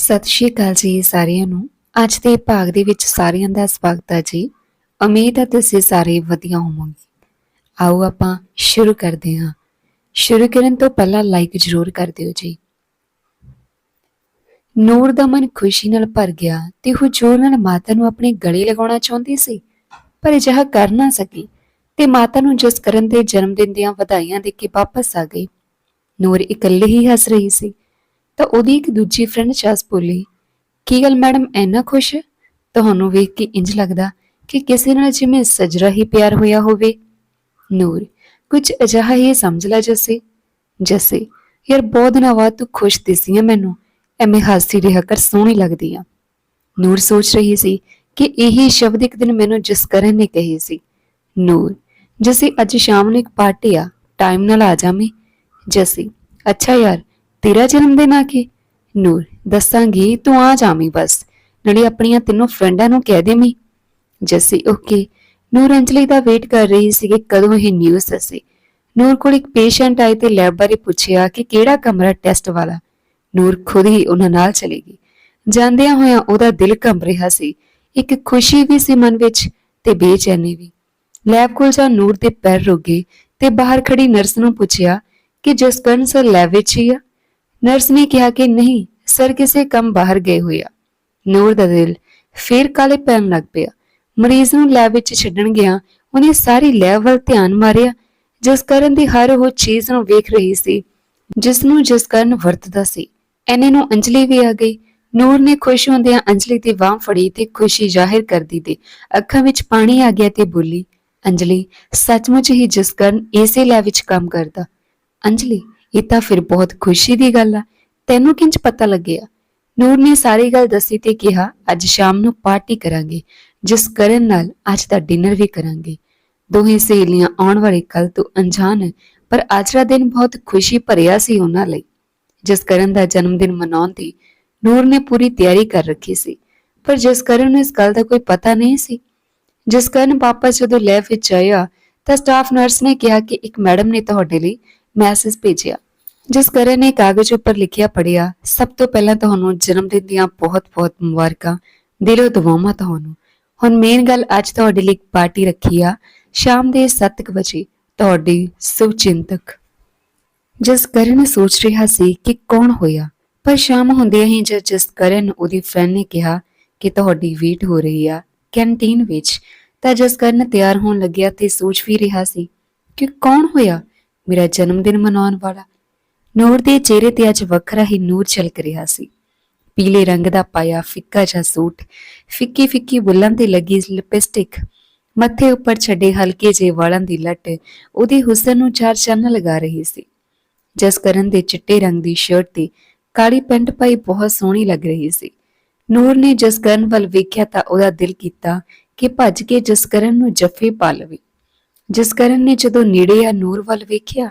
ਸਤਿ ਸ਼੍ਰੀ ਅਕਾਲ ਜੀ ਸਾਰਿਆਂ ਨੂੰ। ਅੱਜ ਦੇ ਭਾਗ ਦੇ ਵਿੱਚ ਸਾਰਿਆਂ ਦਾ ਸਵਾਗਤ ਹੈ ਜੀ। ਉਮੀਦ ਹੈ ਤੁਸੀਂ ਸਾਰੇ ਵਧੀਆ ਹੋਵੋਗੇ। ਆਓ ਆਪਾਂ ਸ਼ੁਰੂ ਕਰਦੇ ਹਾਂ। ਸ਼ੁਰੂ ਕਰਨ ਤੋਂ ਪਹਿਲਾਂ ਲਾਈਕ ਜ਼ਰੂਰ ਕਰ ਦਿਓ ਜੀ। ਨੂਰ ਦਾ ਮਨ ਖੁਸ਼ੀ ਨਾਲ ਭਰ ਗਿਆ ਤੇ ਉਹ ਜ਼ੋਰ ਨਾਲ ਮਾਤਾ ਨੂੰ ਆਪਣੇ ਗਲੇ ਲਗਾਉਣਾ ਚਾਹੁੰਦੀ ਸੀ। ਪਰ ਅਜਿਹਾ ਕਰ ਨਾ ਸਕੀ ਤੇ ਮਾਤਾ ਨੂੰ ਜਸਕਰਨ ਦੇ ਜਨਮ ਦਿਨ ਦੀਆਂ ਵਧਾਈਆਂ ਦੇ ਕੇ ਵਾਪਸ ਆ ਗਈ। ਨੂਰ ਇਕੱਲੀ ਹੀ ਹੱਸ ਰਹੀ ਸੀ। ਤਾਂ ਉਹਦੀ ਇੱਕ ਦੂਜੀ ਫਰੈਂਡ ਚਾਸ ਬੋਲੀ, ਕੀ ਗੱਲ ਮੈਡਮ ਇੰਨਾ ਖੁਸ਼? ਤੁਹਾਨੂੰ ਵੇਖ ਕੇ ਇੰਜ ਲੱਗਦਾ ਕਿ ਕਿਸੇ ਨਾਲ ਜਿਵੇਂ ਸਜਰਾ ਹੀ ਪਿਆਰ ਹੋਇਆ ਹੋਵੇ? ਨੂਰ, ਕੁਝ ਅਜਿਹਾ ਹੀ ਸਮਝ ਲੈ ਜੱਸੇ। ਜੱਸੇ, ਯਾਰ ਬਹੁਤ ਦਿਨਾਂ ਬਾਅਦ ਤੂੰ ਖੁਸ਼ ਦਿਸੀ ਆ ਮੈਨੂੰ, ਐਵੇਂ ਹਾਸੀ ਰਿਹਾ ਕਰ, ਸੋਹਣੀ ਲੱਗਦੀ ਆ। ਨੂਰ ਸੋਚ ਰਹੀ ਸੀ ਕਿ ਇਹੀ ਸ਼ਬਦ ਇੱਕ ਦਿਨ ਮੈਨੂੰ ਜਸਕਰਨ ਨੇ ਕਹੀ ਸੀ। ਨੂਰ, ਜੱਸੇ, ਅੱਜ ਸ਼ਾਮ ਨੂੰ ਇੱਕ ਪਾਰਟੀ ਆ ਟਾਈਮ ਨਾਲ ਆ ਜਾਵੇਂ? ਜੱਸੀ, ਅੱਛਾ ਯਾਰ ਤੇਰਾ ਜਨਮ ਦਿਨ ਆ ਕੇ? ਨੂਰ, ਦੱਸਾਂਗੀ, ਤੂੰ ਆ ਜਾਵੀਂ ਬਸ। ਨਾਲੇ ਆਪਣੀਆਂ ਤਿੰਨੋਂ ਫਰੈਂਡਾਂ ਨੂੰ ਕਹਿ ਦੇਵੀਂ। ਜੱਸੀ, ਓਕੇ। ਨੂਰ ਅੰਜਲੀ ਦਾ ਵੇਟ ਕਰ ਰਹੀ ਸੀ ਕਿ ਕਦੋਂ ਇਹ ਨਿਊਜ਼ ਦੱਸੇ? ਨੂਰ ਕੋਲ ਇੱਕ ਪੇਸ਼ੈਂਟ ਆਏ ਤੇ ਲੈਬ ਬਾਰੇ ਪੁੱਛਿਆ ਕਿ ਕਿਹੜਾ ਕਮਰਾ ਟੈਸਟ ਵਾਲਾ? ਨੂਰ ਖੁਦ ਹੀ ਉਹਨਾਂ ਨਾਲ ਚਲੀ ਗਈ। ਜਾਂਦਿਆਂ ਹੋਇਆਂ ਉਹਦਾ ਦਿਲ ਕੰਬ ਰਿਹਾ ਸੀ। ਇੱਕ ਖੁਸ਼ੀ ਵੀ ਸੀ ਮਨ ਵਿੱਚ ਤੇ ਬੇਚੈਨੀ ਵੀ। ਲੈਬ ਕੋਲ ਜਾ ਨੂਰ ਦੇ ਪੈਰ ਰੁਕੇ ਤੇ ਬਾਹਰ ਖੜੀ ਨਰਸ ਨੂੰ ਪੁੱਛਿਆ ਕਿ ਜਸਕਰਨ ਸਰ ਲੈਬ ਵਿੱਚ ਹੀ ਆ? ਨਰਸ ਨੇ ਕਿਹਾ ਕਿ ਨਹੀਂ, ਸਰ ਕਿਸੇ ਕੰਮ ਬਾਹਰ ਗਏ ਹੋਏ ਆ। ਨੂਰ ਦਾ ਦਿਲ ਫੇਰ ਕਾਲੇ ਪੈਣ ਲੱਗ ਪਿਆ। ਮਰੀਜ਼ ਨੂੰ ਲੈਬ ਵਿੱਚ ਛੱਡਣ ਗਿਆ, ਉਹਨੇ ਸਾਰੀ ਲੈਬ ਵੱਲ ਧਿਆਨ ਮਾਰਿਆ ਜਸਕਰਨ ਦੀ ਹਰ ਉਹ ਚੀਜ਼ ਨੂੰ ਵੇਖ ਰਹੀ ਸੀ, ਜਿਸ ਨੂੰ ਜਸਕਰਨ ਵਰਤਦਾ ਸੀ। ਐਨੇ ਨੂੰ ਅੰਜਲੀ ਵੀ ਆ ਗਈ। ਨੂਰ ਨੇ ਖੁਸ਼ ਹੁੰਦਿਆਂ ਅੰਜਲੀ ਦੀ ਬਾਹ ਫੜੀ ਤੇ ਖੁਸ਼ੀ ਜ਼ਾਹਿਰ ਕਰਦੀ ਤੇ ਅੱਖਾਂ ਵਿੱਚ ਪਾਣੀ ਆ ਗਿਆ ਤੇ ਬੋਲੀ, ਅੰਜਲੀ, ਸੱਚਮੁੱਚ ਹੀ ਜਸਕਰਨ ਇਸੇ ਲੈਬ ਵਿੱਚ ਕੰਮ ਕਰਦਾ। ਅੰਜਲੀ ਇਹ ਤਾਂ ਫਿਰ ਬਹੁਤ ਖੁਸ਼ੀ ਦੀ ਗੱਲ ਆ। ਤੈਨੂੰ ਕਿੰਜ ਪਤਾ ਲੱਗਿਆ? ਨੂਰ ਨੇ ਸਾਰੀ ਗੱਲ ਦੱਸੀ ਤੇ ਕਿਹਾ, ਅੱਜ ਸ਼ਾਮ ਨੂੰ ਪਾਰਟੀ ਕਰਾਂਗੇ, ਜਿਸ ਕਰਨ ਨਾਲ ਅੱਜ ਦਾ ਡਿਨਰ ਵੀ ਕਰਾਂਗੇ। ਦੋਹੇ ਸਹੇਲੀਆਂ ਆਉਣ ਵਾਲੇ ਕੱਲ ਤੋਂ ਅਣਜਾਣ, ਪਰ ਅੱਜ ਦਾ ਦਿਨ ਬਹੁਤ ਖੁਸ਼ੀ ਭਰਿਆ ਸੀ ਉਹਨਾਂ ਲਈ। ਜਿਸ ਕਰਨ ਦਾ ਜਨਮ ਦਿਨ ਮਨਾਉਣ ਦੀ ਨੂਰ ਨੇ ਪੂਰੀ ਤਿਆਰੀ ਕਰ ਰੱਖੀ ਸੀ, ਪਰ ਜਿਸ ਕਰਨ ਨੂੰ ਇਸ ਗੱਲ ਦਾ ਕੋਈ ਪਤਾ ਨਹੀਂ ਸੀ। ਜਿਸ ਕਰਨ ਵਾਪਸ ਜਦੋਂ ਲੈਬ ਵਿੱਚ ਆਇਆ, ਤਾਂ ਸਟਾਫ ਨਰਸ ਨੇ ਕਿਹਾ ਕਿ ਇੱਕ ਮੈਡਮ ਨੇ ਤੁਹਾਡੇ ਲਈ ਮੈਸੇਜ ਭੇਜਿਆ। ਜਿਸ ਕਰਨ ਨੇ ਕਾਗਜ਼ ਉੱਪਰ ਲਿਖਿਆ ਪੜਿਆ ਸਭ ਤੋਂ ਪਹਿਲਾਂ ਤੁਹਾਨੂੰ ਜਨਮ ਦਿਨ ਦੀਆਂ ਬਹੁਤ-ਬਹੁਤ ਮੁਬਾਰਕਾਂ। ਦਿਲੋਂ ਦਵਾਵਾਂ ਤੁਹਾਨੂੰ। ਹੁਣ ਮੇਨ ਗੱਲ ਅੱਜ ਤੁਹਾਡੇ ਲਈ ਪਾਰਟੀ ਰੱਖੀ ਆ। ਸ਼ਾਮ ਦੇ 7:00 ਵਜੇ ਤੁਹਾਡੀ ਸੁਚਿੰਤਕ। ਜਿਸ ਕਰਨ ਸੋਚ ਰਿਹਾ ਸੀ ਕਿ ਕੌਣ ਹੋਇਆ, ਪਰ ਸ਼ਾਮ ਹੁੰਦਿਆਂ ਹੀ ਜਦ ਜਿਸ ਕਰਨ ਉਹਦੀ ਫਰੈਂਡ ਨੇ ਕਿਹਾ ਕਿ ਤੁਹਾਡੀ ਵੇਟ ਹੋ ਰਹੀ ਆ ਕੈਂਟੀਨ ਵਿੱਚ, ਤਾਂ ਜਿਸ ਕਰਨ ਤਿਆਰ ਹੋਣ ਲੱਗਿਆ ਤੇ ਸੋਚ ਵੀ ਰਿਹਾ ਸੀ ਕਿ ਕੌਣ ਹੋਇਆ? ਮੇਰਾ ਜਨਮ ਦਿਨ ਮਨਾਉਣ ਵਾਲਾ। ਨੂਰ ਦੇ ਚਿਹਰੇ ਤੇ ਅੱਜ ਵੱਖਰਾ ਹੀ ਨੂਰ ਝਲਕ ਰਿਹਾ ਸੀ। ਪੀਲੇ ਰੰਗ ਦਾ ਪਾਇਆ ਫਿੱਕਾ ਜਿਹਾ ਸੂਟ, ਫਿੱਕੀ ਫਿੱਕੀ ਬੁੱਲਾਂ ਤੇ ਲੱਗੀ ਲਿਪਸਟਿਕ, ਮੱਥੇ ਉੱਪਰ ਛੱਡੇ ਹਲਕੇ ਜਿਹੇ ਵਾਲਾਂ ਦੀ ਲੱਟ, ਉਹਦੇ ਹੁਸਨ ਨੂੰ ਚਾਰ ਚੰਨ ਲਗਾ ਰਹੀ ਸੀ। ਜਸਕਰਨ ਦੇ ਚਿੱਟੇ ਰੰਗ ਦੀ ਸ਼ਰਟ ਤੇ ਕਾਲੀ ਪੈਂਟ ਪਾਈ ਬਹੁਤ ਸੋਹਣੀ ਲੱਗ ਰਹੀ ਸੀ। ਨੂਰ ਨੇ ਜਸਕਰਨ ਵੱਲ ਵੇਖਿਆ ਤਾਂ ਉਹਦਾ ਦਿਲ ਕੀਤਾ ਕਿ ਭੱਜ ਕੇ ਜਸਕਰਨ ਨੂੰ ਜੱਫੇ ਪਾ ਲਵੇ। ਜਸਕਰਨ ਨੇ ਜਦੋਂ ਨੇੜੇ ਆ ਨੂਰ ਵੱਲ ਵੇਖਿਆ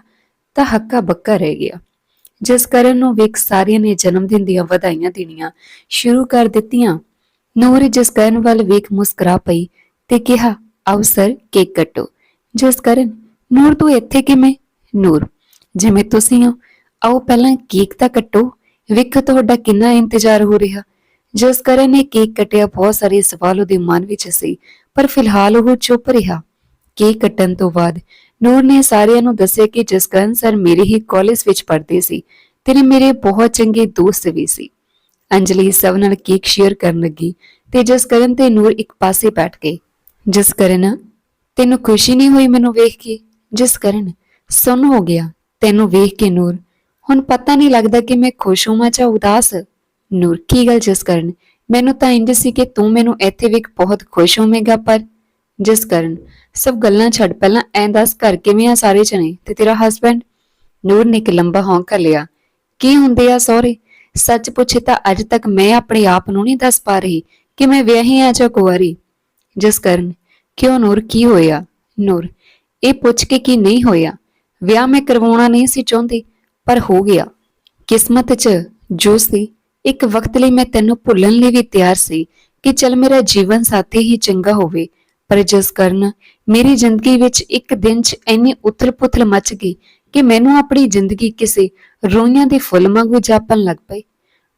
ਤਾਂ ਹੱਕਾ ਬੱਕਾ ਰਹਿ ਗਿਆ। ਜਸਕਰਨ ਨੂੰ ਵੇਖ ਸਾਰਿਆਂ ਨੇ ਜਨਮ ਦਿਨ ਦੀਆਂ ਵਧਾਈਆਂ ਦੇਣੀਆਂ ਸ਼ੁਰੂ ਕਰ ਦਿੱਤੀਆਂ। ਨੂਰ ਜਸਕਰਨ ਵੱਲ ਵੇਖ ਮੁਸਕਰਾ ਪਈ ਤੇ ਕਿਹਾ, ਆਓ ਸਰ, ਕੇਕ ਕੱਟੋ। ਜਸਕਰਨ ਨੂਰ, ਤੂੰ ਇੱਥੇ ਕਿਵੇਂ? ਨੂਰ, ਜਿਵੇਂ ਤੁਸੀਂ ਹੋ। ਆਓ ਪਹਿਲਾਂ ਕੇਕ ਤਾਂ ਕੱਟੋ। ਵੇਖੋ ਤੁਹਾਡਾ ਕਿੰਨਾ ਇੰਤਜ਼ਾਰ ਹੋ ਰਿਹਾ। ਜਸਕਰਨ ਨੇ ਕੇਕ ਕੱਟਿਆ, ਬਹੁਤ ਸਾਰੇ ਸਵਾਲ ਉਹਦੇ ਮਨ ਵਿੱਚ ਸੀ, ਪਰ ਫਿਲਹਾਲ ਉਹ ਚੁੱਪ ਰਿਹਾ। ਕੇਕ ਕੱਟਣ ਤੋਂ ਬਾਅਦ ਨੂਰ ਨੇ ਸਾਰਿਆਂ ਨੂੰ ਦੱਸਿਆ ਕਿ ਜਸਕਰਨ ਸਰ ਮੇਰੇ ਹੀ ਕਾਲਜ ਵਿੱਚ ਪੜ੍ਹਦੇ ਸੀ ਤੇ ਮੇਰੇ ਬਹੁਤ ਚੰਗੇ ਦੋਸਤ ਵੀ ਸੀ। ਅੰਜਲੀ ਸਭ ਨਾਲ ਕੇਕ ਸ਼ੇਅਰ ਕਰਨ ਲੱਗੀ ਤੇ ਜਸਕਰਨ ਤੇ ਨੂਰ ਇੱਕ ਪਾਸੇ ਬੈਠ ਗਏ। ਜਸਕਰਨ, ਤੈਨੂੰ ਖੁਸ਼ੀ ਨਹੀਂ ਹੋਈ ਮੈਨੂੰ ਵੇਖ ਕੇ? ਜਸਕਰਨ ਸੁਣ ਹੋ ਗਿਆ ਤੈਨੂੰ ਵੇਖ ਕੇ ਨੂਰ। ਹੁਣ ਪਤਾ ਨਹੀਂ ਲੱਗਦਾ ਕਿ ਮੈਂ ਖੁਸ਼ ਹੋਵਾਂ ਜਾਂ ਉਦਾਸ। ਨੂਰ, ਕੀ ਗੱਲ ਜਸਕਰਨ? ਮੈਨੂੰ ਤਾਂ ਇੰਜ ਸੀ ਕਿ ਤੂੰ ਮੈਨੂੰ ਇੱਥੇ ਵੇਖ ਬਹੁਤ ਖੁਸ਼ ਹੋਵੇਂਗਾ ਪਰ। ਜਸਕਰਨ ਸਭ ਗੱਲਾਂ ਛੱਡ ਪਹਿਲਾਂ ਐਂ ਦੱਸ ਘਰ ਕਿਵੇਂ ਆ ਸਾਰੇ ਜਣੇ? ਤੇ ਤੇਰਾ ਹਸਬੰਡ ਨੂਰ ਨੇ ਇੱਕ ਲੰਬਾ ਹੌਂਕਾ ਲਿਆ। ਕੀ ਹੁੰਦੇ ਆ ਸਹੁਰੇ? ਸੱਚ ਪੁੱਛੇ ਤਾਂ ਅੱਜ ਤੱਕ ਮੈਂ ਆਪਣੇ ਆਪ ਨੂੰ ਨਹੀਂ ਦੱਸ ਪਾ ਰਹੀ ਕਿ ਮੈਂ ਵਿਆਹੀ ਆ ਜਾਂ ਕੁਆਰੀ ਜਸਕਰਨ, ਕਿਉਂ ਨੂਰ, ਕੀ ਹੋਇਆ? ਨੂਰ, ਇਹ ਪੁੱਛ ਕੇ ਕੀ ਨਹੀਂ ਹੋਇਆ? ਵਿਆਹ ਮੈਂ ਕਰਵਾਉਣਾ ਨਹੀਂ ਸੀ ਚਾਹੁੰਦੀ, ਪਰ ਹੋ ਗਿਆ। ਕਿਸਮਤ 'ਚ ਜੋ ਸੀ ਇੱਕ ਵਕਤ ਲਈ ਮੈਂ ਤੈਨੂੰ ਭੁੱਲਣ ਲਈ ਵੀ ਤਿਆਰ ਸੀ ਕਿ ਚਲ ਮੇਰਾ ਜੀਵਨ ਸਾਥੀ ਹੀ ਚੰਗਾ ਹੋਵੇ। ਪਰ ਜਿਸ ਕਾਰਨ ਮੇਰੀ ਜ਼ਿੰਦਗੀ ਵਿੱਚ ਇੱਕ ਦਿਨ 'ਚ ਇੰਨੀ ਉਥਲ-ਪੁਥਲ ਮਚ ਗਈ ਕਿ ਮੈਨੂੰ ਆਪਣੀ ਜ਼ਿੰਦਗੀ ਕਿਸੇ ਰੋਈਆਂ ਦੇ ਫੁੱਲ ਵਾਂਗੂ ਜਾਪਣ ਲੱਗ ਪਈ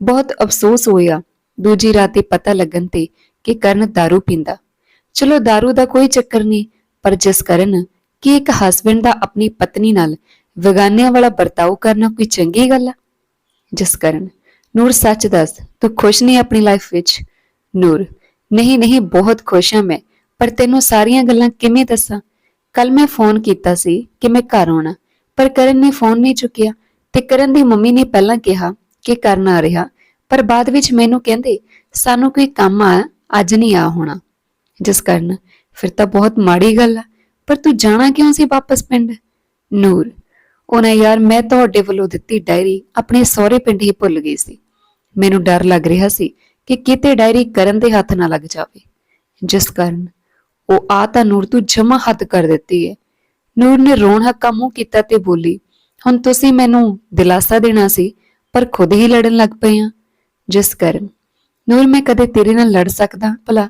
ਬਹੁਤ ਅਫਸੋਸ ਹੋਇਆ ਦੂਜੀ ਰਾਤ ਇਹ ਪਤਾ ਲੱਗਣ ਤੇ ਕਿ ਕਰਨ दारू ਪੀਂਦਾ ਚਲੋ दारू ਦਾ ਕੋਈ ਚੱਕਰ ਨਹੀਂ ਪਰ ਜਿਸ ਕਰਨ ਕਿ ਇੱਕ ਹਸਬੰਡ ਦਾ ਆਪਣੀ ਪਤਨੀ ਨਾਲ ਵਿਗਾਨਿਆਂ ਵਾਲਾ ਵਰਤਾਓ ਕਰਨਾ ਕੋਈ ਚੰਗੀ ਗੱਲ ਆ ਜਿਸ ਕਰਨ ਨੂਰ ਸੱਚ ਦੱਸ ਤੂੰ ਖੁਸ਼ ਨਹੀਂ ਆਪਣੀ ਲਾਈਫ ਵਿੱਚ ਨੂਰ ਨਹੀਂ ਨਹੀਂ ਬਹੁਤ ਖੁਸ਼ ਹਾਂ ਮੈਂ ਪਰ ਤੈਨੂੰ ਸਾਰੀਆਂ ਗੱਲਾਂ ਕਿਵੇਂ ਦੱਸਾਂ? ਕੱਲ ਮੈਂ ਫੋਨ ਕੀਤਾ ਸੀ ਕਿ ਮੈਂ ਘਰ ਆਉਣਾ, ਪਰ ਕਰਨ ਨੇ ਫੋਨ ਨਹੀਂ ਚੁੱਕਿਆ ਤੇ ਕਰਨ ਦੀ ਮੰਮੀ ਨੇ ਪਹਿਲਾਂ ਕਿਹਾ ਕਿ ਕਰਨ ਆ ਰਿਹਾ, ਪਰ ਬਾਅਦ ਵਿੱਚ ਮੈਨੂੰ ਕਹਿੰਦੇ, ਸਾਨੂੰ ਕੋਈ ਕੰਮ ਆ, ਅੱਜ ਨਹੀਂ ਆ ਹੋਣਾ। ਜਿਸ ਕਾਰਨ ਫਿਰ ਤਾਂ ਬਹੁਤ ਮਾੜੀ ਗੱਲ ਆ, ਪਰ ਤੂੰ ਜਾਣਾ ਕਿਉਂ ਸੀ ਵਾਪਸ ਪਿੰਡ? ਨੂਰ, ਉਹਨਾਂ ਯਾਰ ਮੈਂ ਤੁਹਾਡੇ ਵੱਲੋਂ ਦਿੱਤੀ ਡਾਇਰੀ ਆਪਣੇ ਸਹੁਰੇ ਪਿੰਡ ਹੀ ਭੁੱਲ ਗਈ ਸੀ। ਮੈਨੂੰ ਡਰ ਲੱਗ ਰਿਹਾ ਸੀ ਕਿ ਕਿਤੇ ਡਾਇਰੀ ਕਰਨ ਦੇ ਹੱਥ ਨਾ ਲੱਗ ਜਾਵੇ। ਜਿਸ ਕਾਰਨ ਉਹ ਆ ਤਾਂ ਨੂਰ ਤੂੰ ਜਮਾ ਹੱਦ ਕਰ ਦਿੱਤੀ ਹੈ ਨੂਰ ਨੇ ਰੋਣ ਹੱਕਾ ਮੂੰਹ ਕੀਤਾ ਤੇ ਬੋਲੀ, ਹੁਣ ਤੁਸੀਂ ਮੈਨੂੰ ਦਿਲਾਸਾ ਦੇਣਾ ਸੀ, ਪਰ ਖੁਦ ਹੀ ਲੜਨ ਲੱਗ ਪਏ ਆ। ਜਿਸ ਕਾਰਨ ਨੂਰ, ਮੈਂ ਕਦੇ ਤੇਰੇ ਨਾਲ ਲੜ ਸਕਦਾ, ਭਲਾ?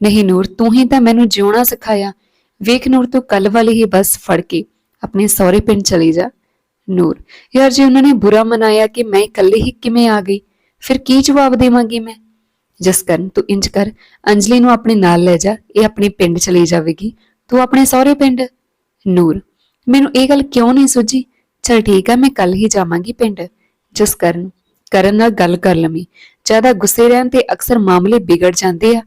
ਨਹੀਂ ਨੂਰ, ਤੂੰ ਹੀ ਤਾਂ ਮੈਨੂੰ ਜਿਉਣਾ ਸਿਖਾਇਆ। ਵੇਖ ਨੂਰ, ਤੂੰ ਕੱਲ ਵਾਲੀ ਹੀ ਬਸ ਫੜ ਕੇ ਆਪਣੇ ਸਹੁਰੇ ਪਿੰਡ ਚਲੀ ਜਾ। ਨੂਰ, ਯਾਰ ਜੇ ਉਹਨਾਂ ਨੇ ਬੁਰਾ ਮਨਾਇਆ ਕਿ ਮੈਂ ਇਕੱਲੇ ਹੀ ਕਿਵੇਂ ਆ ਗਈ, ਫਿਰ ਕੀ ਜਵਾਬ ਦੇਵਾਂਗੀ ਮੈਂ? ਜਸਕਰਨ ਤੂੰ ਇੰਜ ਕਰ। ਅੰਜਲੀ ਨੂੰ ਆਪਣੇ ਨਾਲ ਲੈ ਜਾ, ਇਹ ਆਪਣੇ ਪਿੰਡ ਚਲੀ ਜਾਵੇਗੀ। ਤੂੰ ਆਪਣੇ ਸਹੁਰੇ ਪਿੰਡ? ਨੂਰ, ਮੈਨੂੰ ਇਹ ਗੱਲ ਕਿਉਂ ਨਹੀਂ ਸੁਝੀ? ਚਲ ਠੀਕ ਆ, ਮੈਂ ਕੱਲ ਹੀ ਜਾਵਾਂਗੀ ਪਿੰਡ। ਜਸਕਰਨ ਕਰਨ ਨਾਲ ਗੱਲ ਕਰ ਲਵੀਂ। ਜ਼ਿਆਦਾ ਗੁੱਸੇ ਰਹਿਣ ਤੇ ਅਕਸਰ ਮਾਮਲੇ ਵਿਗੜ ਜਾਂਦੇ ਆ।